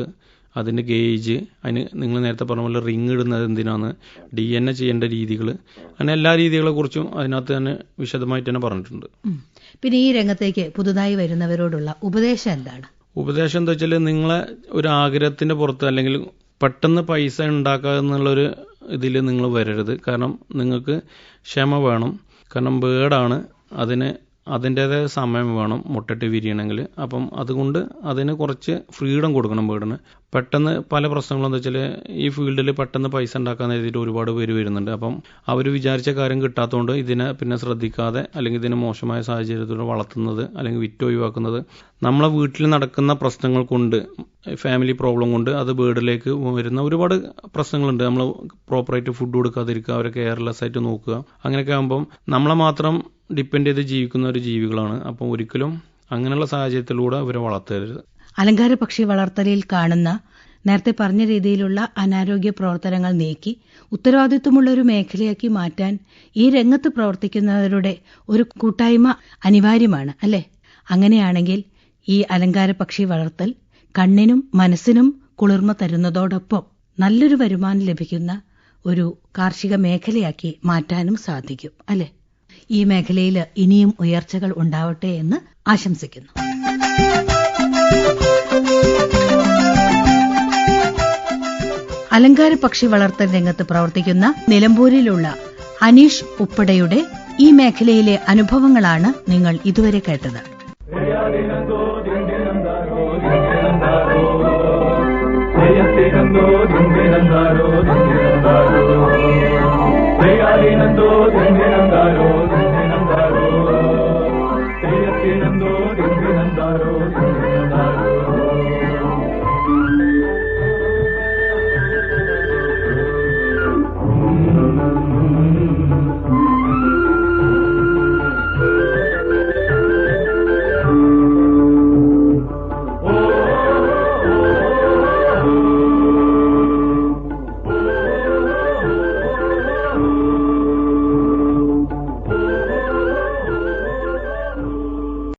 അതിന്റെ ഗേജ് അതിന് നിങ്ങൾ നേരത്തെ പറഞ്ഞ പോലെ റിങ് ഇടുന്നത് എന്തിനാണ്? ഡി എൻ എ ചെയ്യേണ്ട രീതികൾ അങ്ങനെ എല്ലാ രീതികളെ കുറിച്ചും അതിനകത്ത് തന്നെ വിശദമായിട്ട് തന്നെ പറഞ്ഞിട്ടുണ്ട്.
പിന്നെ ഈ രംഗത്തേക്ക് പുതുതായി വരുന്നവരോടുള്ള ഉപദേശം എന്താണ്?
ഉപദേശം എന്താ വെച്ചാൽ നിങ്ങളെ ഒരു ആഗ്രഹത്തിന്റെ പുറത്ത് അല്ലെങ്കിൽ പെട്ടെന്ന് പൈസ ഉണ്ടാക്കുക എന്നുള്ളൊരു ഇതിൽ നിങ്ങൾ വരരുത്. കാരണം നിങ്ങൾക്ക് ക്ഷമ വേണം. കാരണം ബേഡാണ് അതിന് അതിന്റെതായ സമയം വേണം മുട്ടിട്ട് വിരിയണമെങ്കിൽ. അപ്പം അതുകൊണ്ട് അതിന് കുറച്ച് ഫ്രീഡം കൊടുക്കണം വീടിന്. പെട്ടെന്ന് പല പ്രശ്നങ്ങളും എന്താ വെച്ചാൽ ഈ ഫീൽഡിൽ പെട്ടെന്ന് പൈസ ഉണ്ടാക്കാൻ എഴുതിയിട്ട് ഒരുപാട് പേര് വരുന്നുണ്ട്. അപ്പം അവർ വിചാരിച്ച കാര്യം കിട്ടാത്തതുകൊണ്ട് ഇതിനെ പിന്നെ ശ്രദ്ധിക്കാതെ അല്ലെങ്കിൽ ഇതിനെ മോശമായ സാഹചര്യത്തിലൂടെ വളർത്തുന്നത് അല്ലെങ്കിൽ വിറ്റ് ഒഴിവാക്കുന്നത് നമ്മളെ വീട്ടിൽ നടക്കുന്ന പ്രശ്നങ്ങൾ കൊണ്ട് ഫാമിലി പ്രോബ്ലം കൊണ്ട് അത് ബേർഡിലേക്ക് വരുന്ന ഒരുപാട് പ്രശ്നങ്ങളുണ്ട്. നമ്മൾ പ്രോപ്പറായിട്ട് ഫുഡ് കൊടുക്കാതിരിക്കുക അവരെ കെയർലെസ് ആയിട്ട് നോക്കുക. അങ്ങനെയൊക്കെ ആകുമ്പം നമ്മളെ മാത്രം ഡിപ്പെൻഡ് ചെയ്ത് ജീവിക്കുന്ന ഒരു ജീവികളാണ്. അപ്പോൾ ഒരിക്കലും അങ്ങനെയുള്ള സാഹചര്യത്തിലൂടെ അവരെ വളർത്തരുത്.
അലങ്കാര പക്ഷി വളർത്തലിൽ കാണുന്ന നേരത്തെ പറഞ്ഞ രീതിയിലുള്ള അനാരോഗ്യ പ്രവർത്തനങ്ങൾ നീക്കി ഉത്തരവാദിത്വമുള്ള ഒരു മേഖലയാക്കി മാറ്റാൻ ഈ രംഗത്ത് പ്രവർത്തിക്കുന്നവരുടെ ഒരു കൂട്ടായ്മ അനിവാര്യമാണ് അല്ലെ? അങ്ങനെയാണെങ്കിൽ ഈ അലങ്കാര പക്ഷി വളർത്തൽ കണ്ണിനും മനസ്സിനും കുളിർമ തരുന്നതോടൊപ്പം നല്ലൊരു വരുമാനം ലഭിക്കുന്ന ഒരു കാർഷിക മേഖലയാക്കി മാറ്റാനും സാധിക്കും അല്ലെ? ഈ മേഖലയിൽ ഇനിയും ഉയർച്ചകൾ ഉണ്ടാവട്ടെ എന്ന് ആശംസിക്കുന്നു. അലങ്കാര പക്ഷി വളർത്തൽ രംഗത്ത് പ്രവർത്തിക്കുന്ന നിലമ്പൂരിലുള്ള അനീഷ് ഉപ്പടയുടെ ഈ മേഖലയിലെ അനുഭവങ്ങളാണ് നിങ്ങൾ ഇതുവരെ കേട്ടത് ോ.